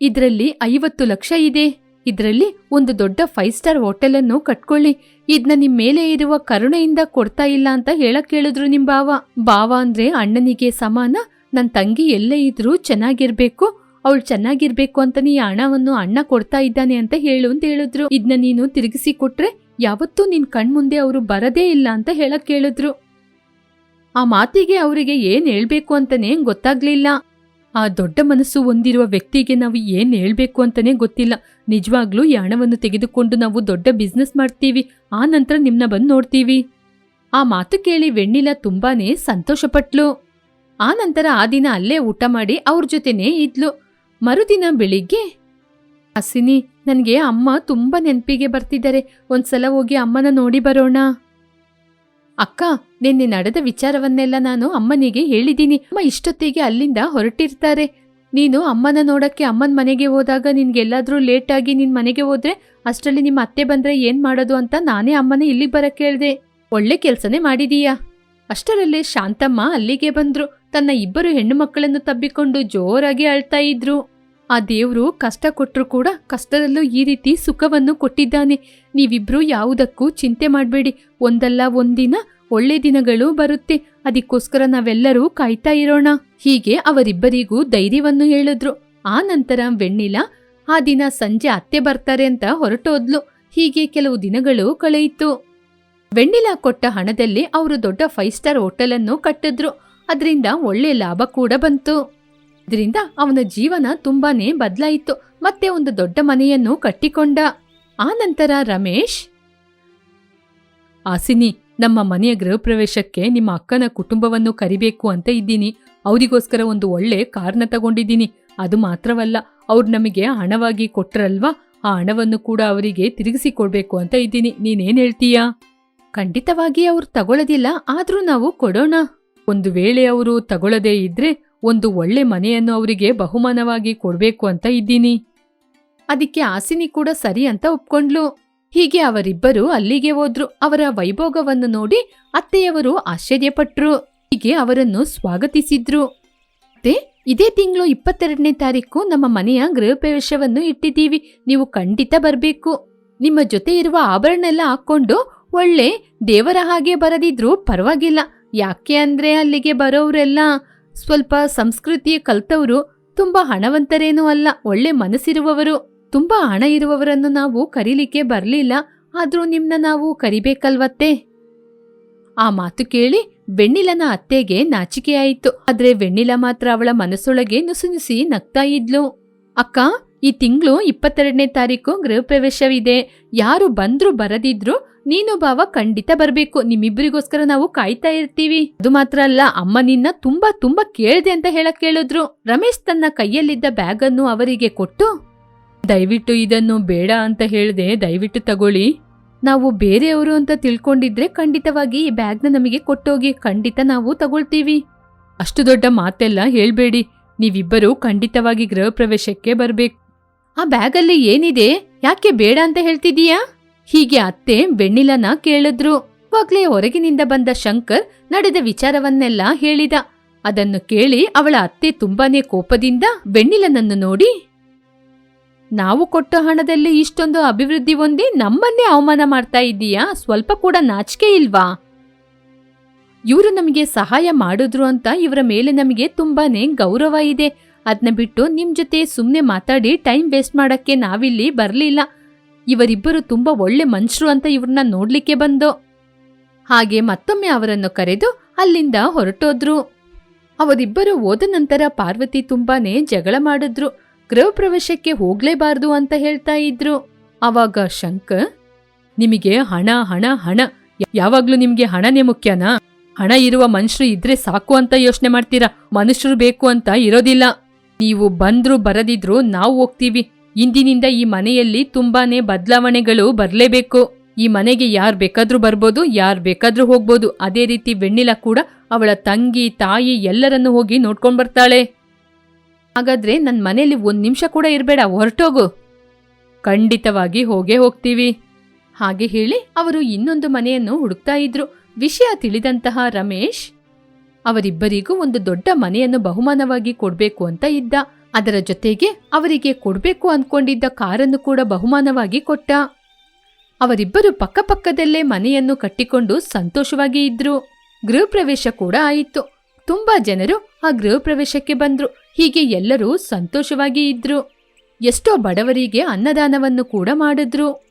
ಇದ್ರಲ್ಲಿ ಐವತ್ತು ಲಕ್ಷ ಇದೆ. ಇದ್ರಲ್ಲಿ ಒಂದು ದೊಡ್ಡ ಫೈವ್ ಸ್ಟಾರ್ ಹೋಟೆಲ್ ಅನ್ನು ಕಟ್ಕೊಳ್ಳಿ. ಇದ್ನ ನಿಮ್ ಮೇಲೆ ಇರುವ ಕರುಣೆಯಿಂದ ಕೊಡ್ತಾ ಇಲ್ಲ ಅಂತ ಹೇಳಕ್ ಕೇಳಿದ್ರು ನಿಮ್ ಬಾವ ಬಾವ ಅಂದ್ರೆ ಅಣ್ಣನಿಗೆ ಸಮಾನ. ನನ್ ತಂಗಿ ಎಲ್ಲೇ ಇದ್ರೂ ಚೆನ್ನಾಗಿರ್ಬೇಕು. ಅವಳು ಚೆನ್ನಾಗಿರ್ಬೇಕು ಅಂತ ಈ ಹಣವನ್ನು ಅಣ್ಣ ಕೊಡ್ತಾ ಇದ್ದಾನೆ ಅಂತ ಹೇಳು ಅಂತ ಹೇಳಿದ್ರು. ಇದನ್ನ ನೀನು ತಿರುಗಿಸಿ ಕೊಟ್ರೆ ಯಾವತ್ತೂ ನಿನ್ ಕಣ್ಮುಂದೆ ಅವರು ಬರದೇ ಇಲ್ಲ ಅಂತ ಹೇಳಕ್ ಕೇಳಿದ್ರು. ಆ ಮಾತಿಗೆ ಅವರಿಗೆ ಏನ್ ಹೇಳ್ಬೇಕು ಅಂತಾನೆ ಗೊತ್ತಾಗ್ಲಿಲ್ಲ. ಆ ದೊಡ್ಡ ಮನಸ್ಸು ಹೊಂದಿರುವ ವ್ಯಕ್ತಿಗೆ ನಾವು ಏನ್ ಹೇಳ್ಬೇಕು ಅಂತಾನೆ ಗೊತ್ತಿಲ್ಲ. ನಿಜವಾಗ್ಲೂ ಈ ಹಣವನ್ನು ತೆಗೆದುಕೊಂಡು ನಾವು ದೊಡ್ಡ ಬಿಸ್ನೆಸ್ ಮಾಡ್ತೀವಿ. ಆ ನಂತರ ನಿಮ್ನ ಬಂದು ನೋಡ್ತೀವಿ. ಆ ಮಾತು ಕೇಳಿ ವೆಣ್ಣಿಲ ತುಂಬಾನೇ ಸಂತೋಷಪಟ್ಲು. ಆ ನಂತರ ಆ ದಿನ ಅಲ್ಲೇ ಊಟ ಮಾಡಿ ಅವ್ರ ಜೊತೆನೇ ಇದ್ಲು. ಮರುದಿನ ಬೆಳಿಗ್ಗೆ, ಹಸಿನಿ, ನನಗೆ ಅಮ್ಮ ತುಂಬ ನೆನಪಿಗೆ ಬರ್ತಿದ್ದಾರೆ. ಒಂದ್ಸಲ ಹೋಗಿ ಅಮ್ಮನ ನೋಡಿ ಬರೋಣ. ಅಕ್ಕ, ನಿನ್ನೆ ನಡೆದ ವಿಚಾರವನ್ನೆಲ್ಲ ನಾನು ಅಮ್ಮನಿಗೆ ಹೇಳಿದ್ದೀನಿ. ಅಮ್ಮ ಇಷ್ಟೊತ್ತಿಗೆ ಅಲ್ಲಿಂದ ಹೊರಟಿರ್ತಾರೆ. ನೀನು ಅಮ್ಮನ ನೋಡಕ್ಕೆ ಅಮ್ಮನ ಮನೆಗೆ ಹೋದಾಗ ನಿನ್ಗೆಲ್ಲಾದ್ರೂ ಲೇಟಾಗಿ ಆಗಿ ನಿನ್ ಮನೆಗೆ ಹೋದ್ರೆ ಅಷ್ಟರಲ್ಲಿ ನಿಮ್ಮ ಅತ್ತೆ ಬಂದ್ರೆ ಏನು ಮಾಡೋದು ಅಂತ ನಾನೇ ಅಮ್ಮನ ಇಲ್ಲಿಗೆ ಬರಕ್ ಹೇಳಿದೆ. ಒಳ್ಳೆ ಕೆಲಸನೇ ಮಾಡಿದೀಯಾ? ಅಷ್ಟರಲ್ಲೇ ಶಾಂತಮ್ಮ ಅಲ್ಲಿಗೆ ಬಂದ್ರು. ತನ್ನ ಇಬ್ಬರು ಹೆಣ್ಣು ಮಕ್ಕಳನ್ನು ತಬ್ಬಿಕೊಂಡು ಜೋರಾಗಿ ಅಳ್ತಾ ಇದ್ರು. ಆ ದೇವ್ರು ಕಷ್ಟ ಕೊಟ್ಟರು ಕೂಡ ಕಷ್ಟದಲ್ಲೂ ಈ ರೀತಿ ಸುಖವನ್ನು ಕೊಟ್ಟಿದ್ದಾನೆ. ನೀವಿಬ್ರು ಯಾವುದಕ್ಕೂ ಚಿಂತೆ ಮಾಡಬೇಡಿ. ಒಂದಲ್ಲ ಒಂದಿನ, ಒಳ್ಳೆ ದಿನಗಳು ಬರುತ್ತೆ. ಅದಕ್ಕೋಸ್ಕರ ನಾವೆಲ್ಲರೂ ಕಾಯ್ತಾ ಇರೋಣ. ಹೀಗೆ ಅವರಿಬ್ಬರಿಗೂ ಧೈರ್ಯವನ್ನು ಹೇಳಿದ್ರು. ಆ ನಂತರ ವೆಣ್ಣಿಲ, ಆ ದಿನ ಸಂಜೆ ಅತ್ತೆ ಬರ್ತಾರೆ ಅಂತ ಹೊರಟೋದ್ಲು. ಹೀಗೆ ಕೆಲವು ದಿನಗಳು ಕಳೆಯಿತು. ವೆಣ್ಣಿಲ ಕೊಟ್ಟ ಹಣದಲ್ಲಿ ಅವರು ದೊಡ್ಡ ಫೈವ್ ಸ್ಟಾರ್ ಹೋಟೆಲ್ ಅನ್ನು ಕಟ್ಟಿದ್ರು. ಅದರಿಂದ ಒಳ್ಳೆ ಲಾಭ ಕೂಡ ಬಂತು. ಇದರಿಂದ ಅವನ ಜೀವನ ತುಂಬಾನೇ ಬದಲಾಯಿತು. ಮತ್ತೆ ಒಂದು ದೊಡ್ಡ ಮನೆಯನ್ನು ಕಟ್ಟಿಕೊಂಡ. ಆ ನಂತರ ರಮೇಶ್, ಆಸಿನಿ, ನಮ್ಮ ಮನೆಯ ಗೃಹ ಪ್ರವೇಶಕ್ಕೆ ನಿಮ್ಮ ಅಕ್ಕನ ಕುಟುಂಬವನ್ನು ಕರಿಬೇಕು ಅಂತ ಇದ್ದೀನಿ. ಅವರಿಗೋಸ್ಕರ ಒಂದು ಒಳ್ಳೆ ಕಾರ್ನ ತಗೊಂಡಿದ್ದೀನಿ. ಅದು ಮಾತ್ರವಲ್ಲ, ಅವ್ರು ನಮಗೆ ಹಣವಾಗಿ ಕೊಟ್ರಲ್ವಾ? ಆ ಹಣವನ್ನು ಕೂಡ ಅವರಿಗೆ ತಿರುಗಿಸಿ ಕೊಡ್ಬೇಕು ಅಂತ ಇದ್ದೀನಿ. ನೀನೇನ್ ಹೇಳ್ತೀಯಾ? ಖಂಡಿತವಾಗಿ ಅವ್ರು ತಗೊಳ್ಳೋದಿಲ್ಲ ಆದ್ರೂ ನಾವು ಕೊಡೋಣ. ಒಂದು ವೇಳೆ ಅವರು ತಗೊಳ್ಳದೇ ಇದ್ರೆ ಒಂದು ಒಳ್ಳೆ ಮನೆಯನ್ನು ಅವರಿಗೆ ಬಹುಮಾನವಾಗಿ ಕೊಡ್ಬೇಕು ಅಂತ ಇದ್ದೀನಿ. ಅದಕ್ಕೆ ಆಸಿನಿ ಕೂಡ ಸರಿ ಅಂತ ಒಪ್ಕೊಂಡ್ಲು. ಹೀಗೆ ಅವರಿಬ್ಬರು ಅಲ್ಲಿಗೆ ಹೋದ್ರು. ಅವರ ವೈಭೋಗವನ್ನು ನೋಡಿ ಅತ್ತೆಯವರು ಆಶ್ಚರ್ಯಪಟ್ರು. ಹೀಗೆ ಅವರನ್ನು ಸ್ವಾಗತಿಸಿದ್ರು. ಮತ್ತೆ ಇದೇ ತಿಂಗಳು ಇಪ್ಪತ್ತೆರಡನೇ ತಾರೀಕು ನಮ್ಮ ಮನೆಯ ಗೃಹ ಪ್ರವೇಶವನ್ನು ಇಟ್ಟಿದ್ದೀವಿ. ನೀವು ಖಂಡಿತ ಬರಬೇಕು. ನಿಮ್ಮ ಜೊತೆ ಇರುವ ಆಭರಣ ಎಲ್ಲ ಹಾಕೊಂಡು ಒಳ್ಳೆ ದೇವರ ಹಾಗೆ ಬರದಿದ್ರೂ ಪರವಾಗಿಲ್ಲ. ಯಾಕೆ ಅಂದ್ರೆ ಅಲ್ಲಿಗೆ ಬರೋರೆಲ್ಲ ಸ್ವಲ್ಪ ಸಂಸ್ಕೃತಿ ಕಲ್ತವರು, ತುಂಬಾ ಹಣವಂತರೇನೂ ಅಲ್ಲ, ಒಳ್ಳೆ ಮನಸ್ಸಿರುವವರು. ತುಂಬಾ ಹಣ ಇರುವವರನ್ನು ನಾವು ಕರೀಲಿಕ್ಕೆ ಬರಲಿಲ್ಲ, ಆದ್ರೂ ನಿಮ್ನ ನಾವು ಕರಿಬೇಕಲ್ವತ್ತೆ? ಆ ಮಾತು ಕೇಳಿ ಬೆಣ್ಣಿಲನ ಅತ್ತೆಗೆ ನಾಚಿಕೆ ಆಯಿತು ಆದ್ರೆ ವೆಣ್ಣಿಲ ಮಾತ್ರ ಅವಳ ಮನಸ್ಸೊಳಗೆ ನುಸುನುಸಿ ನಗ್ತಾ ಇದ್ಲು. ಅಕ್ಕ ಈ ತಿಂಗಳು ಇಪ್ಪತ್ತೆರಡನೇ ತಾರೀಕು ಗೃಹ ಪ್ರವೇಶವಿದೆ ಯಾರು ಬಂದ್ರು ಬರದಿದ್ರು ನೀನು ಭಾವ ಖಂಡಿತ ಬರಬೇಕು. ನಿಮ್ಮಿಬ್ಬರಿಗೋಸ್ಕರ ನಾವು ಕಾಯ್ತಾ ಇರ್ತೀವಿ. ಅದು ಮಾತ್ರ ಅಲ್ಲ, ಅಮ್ಮ ನಿನ್ನ ತುಂಬಾ ತುಂಬಾ ಕೇಳಿದೆ ಅಂತ ಹೇಳಕ್ ಕೇಳಿದ್ರು. ರಮೇಶ್ ತನ್ನ ಕೈಯಲ್ಲಿದ್ದ ಬ್ಯಾಗ್ ಅನ್ನು ಅವರಿಗೆ ಕೊಟ್ಟು, ದಯವಿಟ್ಟು ಇದನ್ನು ಬೇಡ ಅಂತ ಹೇಳಿದೆ, ದಯವಿಟ್ಟು ತಗೊಳ್ಳಿ. ನಾವು ಬೇರೆಯವರು ಅಂತ ತಿಳ್ಕೊಂಡಿದ್ರೆ ಖಂಡಿತವಾಗಿ ಈ ಬ್ಯಾಗ್ನ ನಮಗೆ ಕೊಟ್ಟೋಗಿ, ಖಂಡಿತ ನಾವು ತಗೊಳ್ತೀವಿ. ಅಷ್ಟು ದೊಡ್ಡ ಮಾತೆಲ್ಲ ಹೇಳ್ಬೇಡಿ. ನೀವಿಬ್ಬರು ಖಂಡಿತವಾಗಿ ಗೃಹ ಪ್ರವೇಶಕ್ಕೆ ಬರ್ಬೇಕು. ಆ ಬ್ಯಾಗಲ್ಲಿ ಏನಿದೆ? ಯಾಕೆ ಬೇಡ ಅಂತ ಹೇಳ್ತಿದೀಯಾ ಹೀಗೆ ಅತ್ತೆ ಬೆಣ್ಣಿಲನ ಕೇಳಿದ್ರು. ವಾಗ್ಲೇ ಹೊರಗಿನಿಂದ ಬಂದ ಶಂಕರ್ ನಡೆದ ವಿಚಾರವನ್ನೆಲ್ಲ ಹೇಳಿದ. ಅದನ್ನು ಕೇಳಿ ಅವಳ ಅತ್ತೆ ತುಂಬಾನೇ ಕೋಪದಿಂದ ಬೆಣ್ಣಿಲನನ್ನು ನೋಡಿ, ನಾವು ಕೊಟ್ಟ ಹಣದಲ್ಲಿ ಇಷ್ಟೊಂದು ಅಭಿವೃದ್ಧಿ ಹೊಂದಿ ನಮ್ಮನ್ನೇ ಅವಮಾನ ಮಾಡ್ತಾ ಇದ್ದೀಯಾ? ಸ್ವಲ್ಪ ಕೂಡ ನಾಚಿಕೆ ಇಲ್ವಾ? ಇವರು ನಮಗೆ ಸಹಾಯ ಮಾಡಿದ್ರು ಅಂತ ಇವರ ಮೇಲೆ ನಮಗೆ ತುಂಬಾನೇ ಗೌರವ ಇದೆ. ಅದನ್ನ ಬಿಟ್ಟು ನಿಮ್ ಜೊತೆ ಸುಮ್ಮನೆ ಮಾತಾಡಿ ಟೈಮ್ ವೇಸ್ಟ್ ಮಾಡಕ್ಕೆ ನಾವಿಲ್ಲಿ ಬರಲಿಲ್ಲ. ಇವರಿಬ್ಬರು ತುಂಬಾ ಒಳ್ಳೆ ಮನುಷ್ಯರು ಅಂತ ಇವ್ರನ್ನ ನೋಡ್ಲಿಕ್ಕೆ ಬಂದು. ಹಾಗೆ ಮತ್ತೊಮ್ಮೆ ಅವರನ್ನು ಕರೆದು ಅಲ್ಲಿಂದ ಹೊರಟೋದ್ರು. ಅವರಿಬ್ಬರು ಹೋದ ನಂತರ ಪಾರ್ವತಿ ತುಂಬಾನೇ ಜಗಳ ಮಾಡಿದ್ರು. ಗೃಹ ಪ್ರವೇಶಕ್ಕೆ ಹೋಗ್ಲೇಬಾರ್ದು ಅಂತ ಹೇಳ್ತಾ ಇದ್ರು. ಅವಾಗ ಶಂಕರ್ ನಿಮಗೆ ಹಣ ಹಣ ಹಣ. ಯಾವಾಗ್ಲೂ ನಿಮ್ಗೆ ಹಣನೇ ಮುಖ್ಯನಾ? ಹಣ ಇರುವ ಮನುಷ್ಯರು ಇದ್ರೆ ಸಾಕು ಅಂತ ಯೋಚನೆ ಮಾಡ್ತೀರಾ? ಮನುಷ್ಯರು ಬೇಕು ಅಂತ ಇರೋದಿಲ್ಲ. ನೀವು ಬಂದ್ರು ಬರದಿದ್ರು ನಾವು ಹೋಗ್ತೀವಿ. ಇಂದಿನಿಂದ ಈ ಮನೆಯಲ್ಲಿ ತುಂಬಾನೇ ಬದಲಾವಣೆಗಳು ಬರಲೇಬೇಕು. ಈ ಮನೆಗೆ ಯಾರ್ ಬೇಕಾದ್ರೂ ಬರ್ಬೋದು, ಯಾರ್ ಬೇಕಾದ್ರೂ ಹೋಗ್ಬೋದು. ಅದೇ ರೀತಿ ವೆಣ್ಣಿಲ ಕೂಡ ಅವಳ ತಂಗಿ, ತಾಯಿ ಎಲ್ಲರನ್ನು ಹೋಗಿ ನೋಡ್ಕೊಂಡ್ ಬರ್ತಾಳೆ. ಹಾಗಾದ್ರೆ ನನ್ನ ಮನೆಯಲ್ಲಿ ಒಂದು ನಿಮಿಷ ಕೂಡ ಇರಬೇಡ, ಹೊರಟೋಗು. ಖಂಡಿತವಾಗಿ ಹೋಗೇ ಹೋಗ್ತೀವಿ. ಹಾಗೆ ಹೇಳಿ ಅವರು ಇನ್ನೊಂದು ಮನೆಯನ್ನು ಹುಡುಕ್ತಾ ಇದ್ರು. ವಿಷಯ ತಿಳಿದಂತಹ ರಮೇಶ್ ಅವರಿಬ್ಬರಿಗೂ ಒಂದು ದೊಡ್ಡ ಮನೆಯನ್ನು ಬಹುಮಾನವಾಗಿ ಕೊಡ್ಬೇಕು ಅಂತ ಇದ್ದ. ಅದರ ಜೊತೆಗೆ ಅವರಿಗೆ ಕೊಡ್ಬೇಕು ಅನ್ಕೊಂಡಿದ್ದ ಕಾರನ್ನು ಕೂಡ ಬಹುಮಾನವಾಗಿ ಕೊಟ್ಟ. ಅವರಿಬ್ಬರು ಪಕ್ಕಪಕ್ಕದಲ್ಲೇ ಮನೆಯನ್ನು ಕಟ್ಟಿಕೊಂಡು ಸಂತೋಷವಾಗಿ ಇದ್ರು. ಗೃಹ ಪ್ರವೇಶ ಕೂಡ ಆಯಿತು. ತುಂಬಾ ಜನರು ಆ ಗೃಹ ಪ್ರವೇಶಕ್ಕೆ ಬಂದ್ರು. ಹೀಗೆ ಎಲ್ಲರೂ ಸಂತೋಷವಾಗಿ ಇದ್ರು. ಎಷ್ಟೋ ಬಡವರಿಗೆ ಅನ್ನದಾನವನ್ನು ಕೂಡ ಮಾಡಿದ್ರು.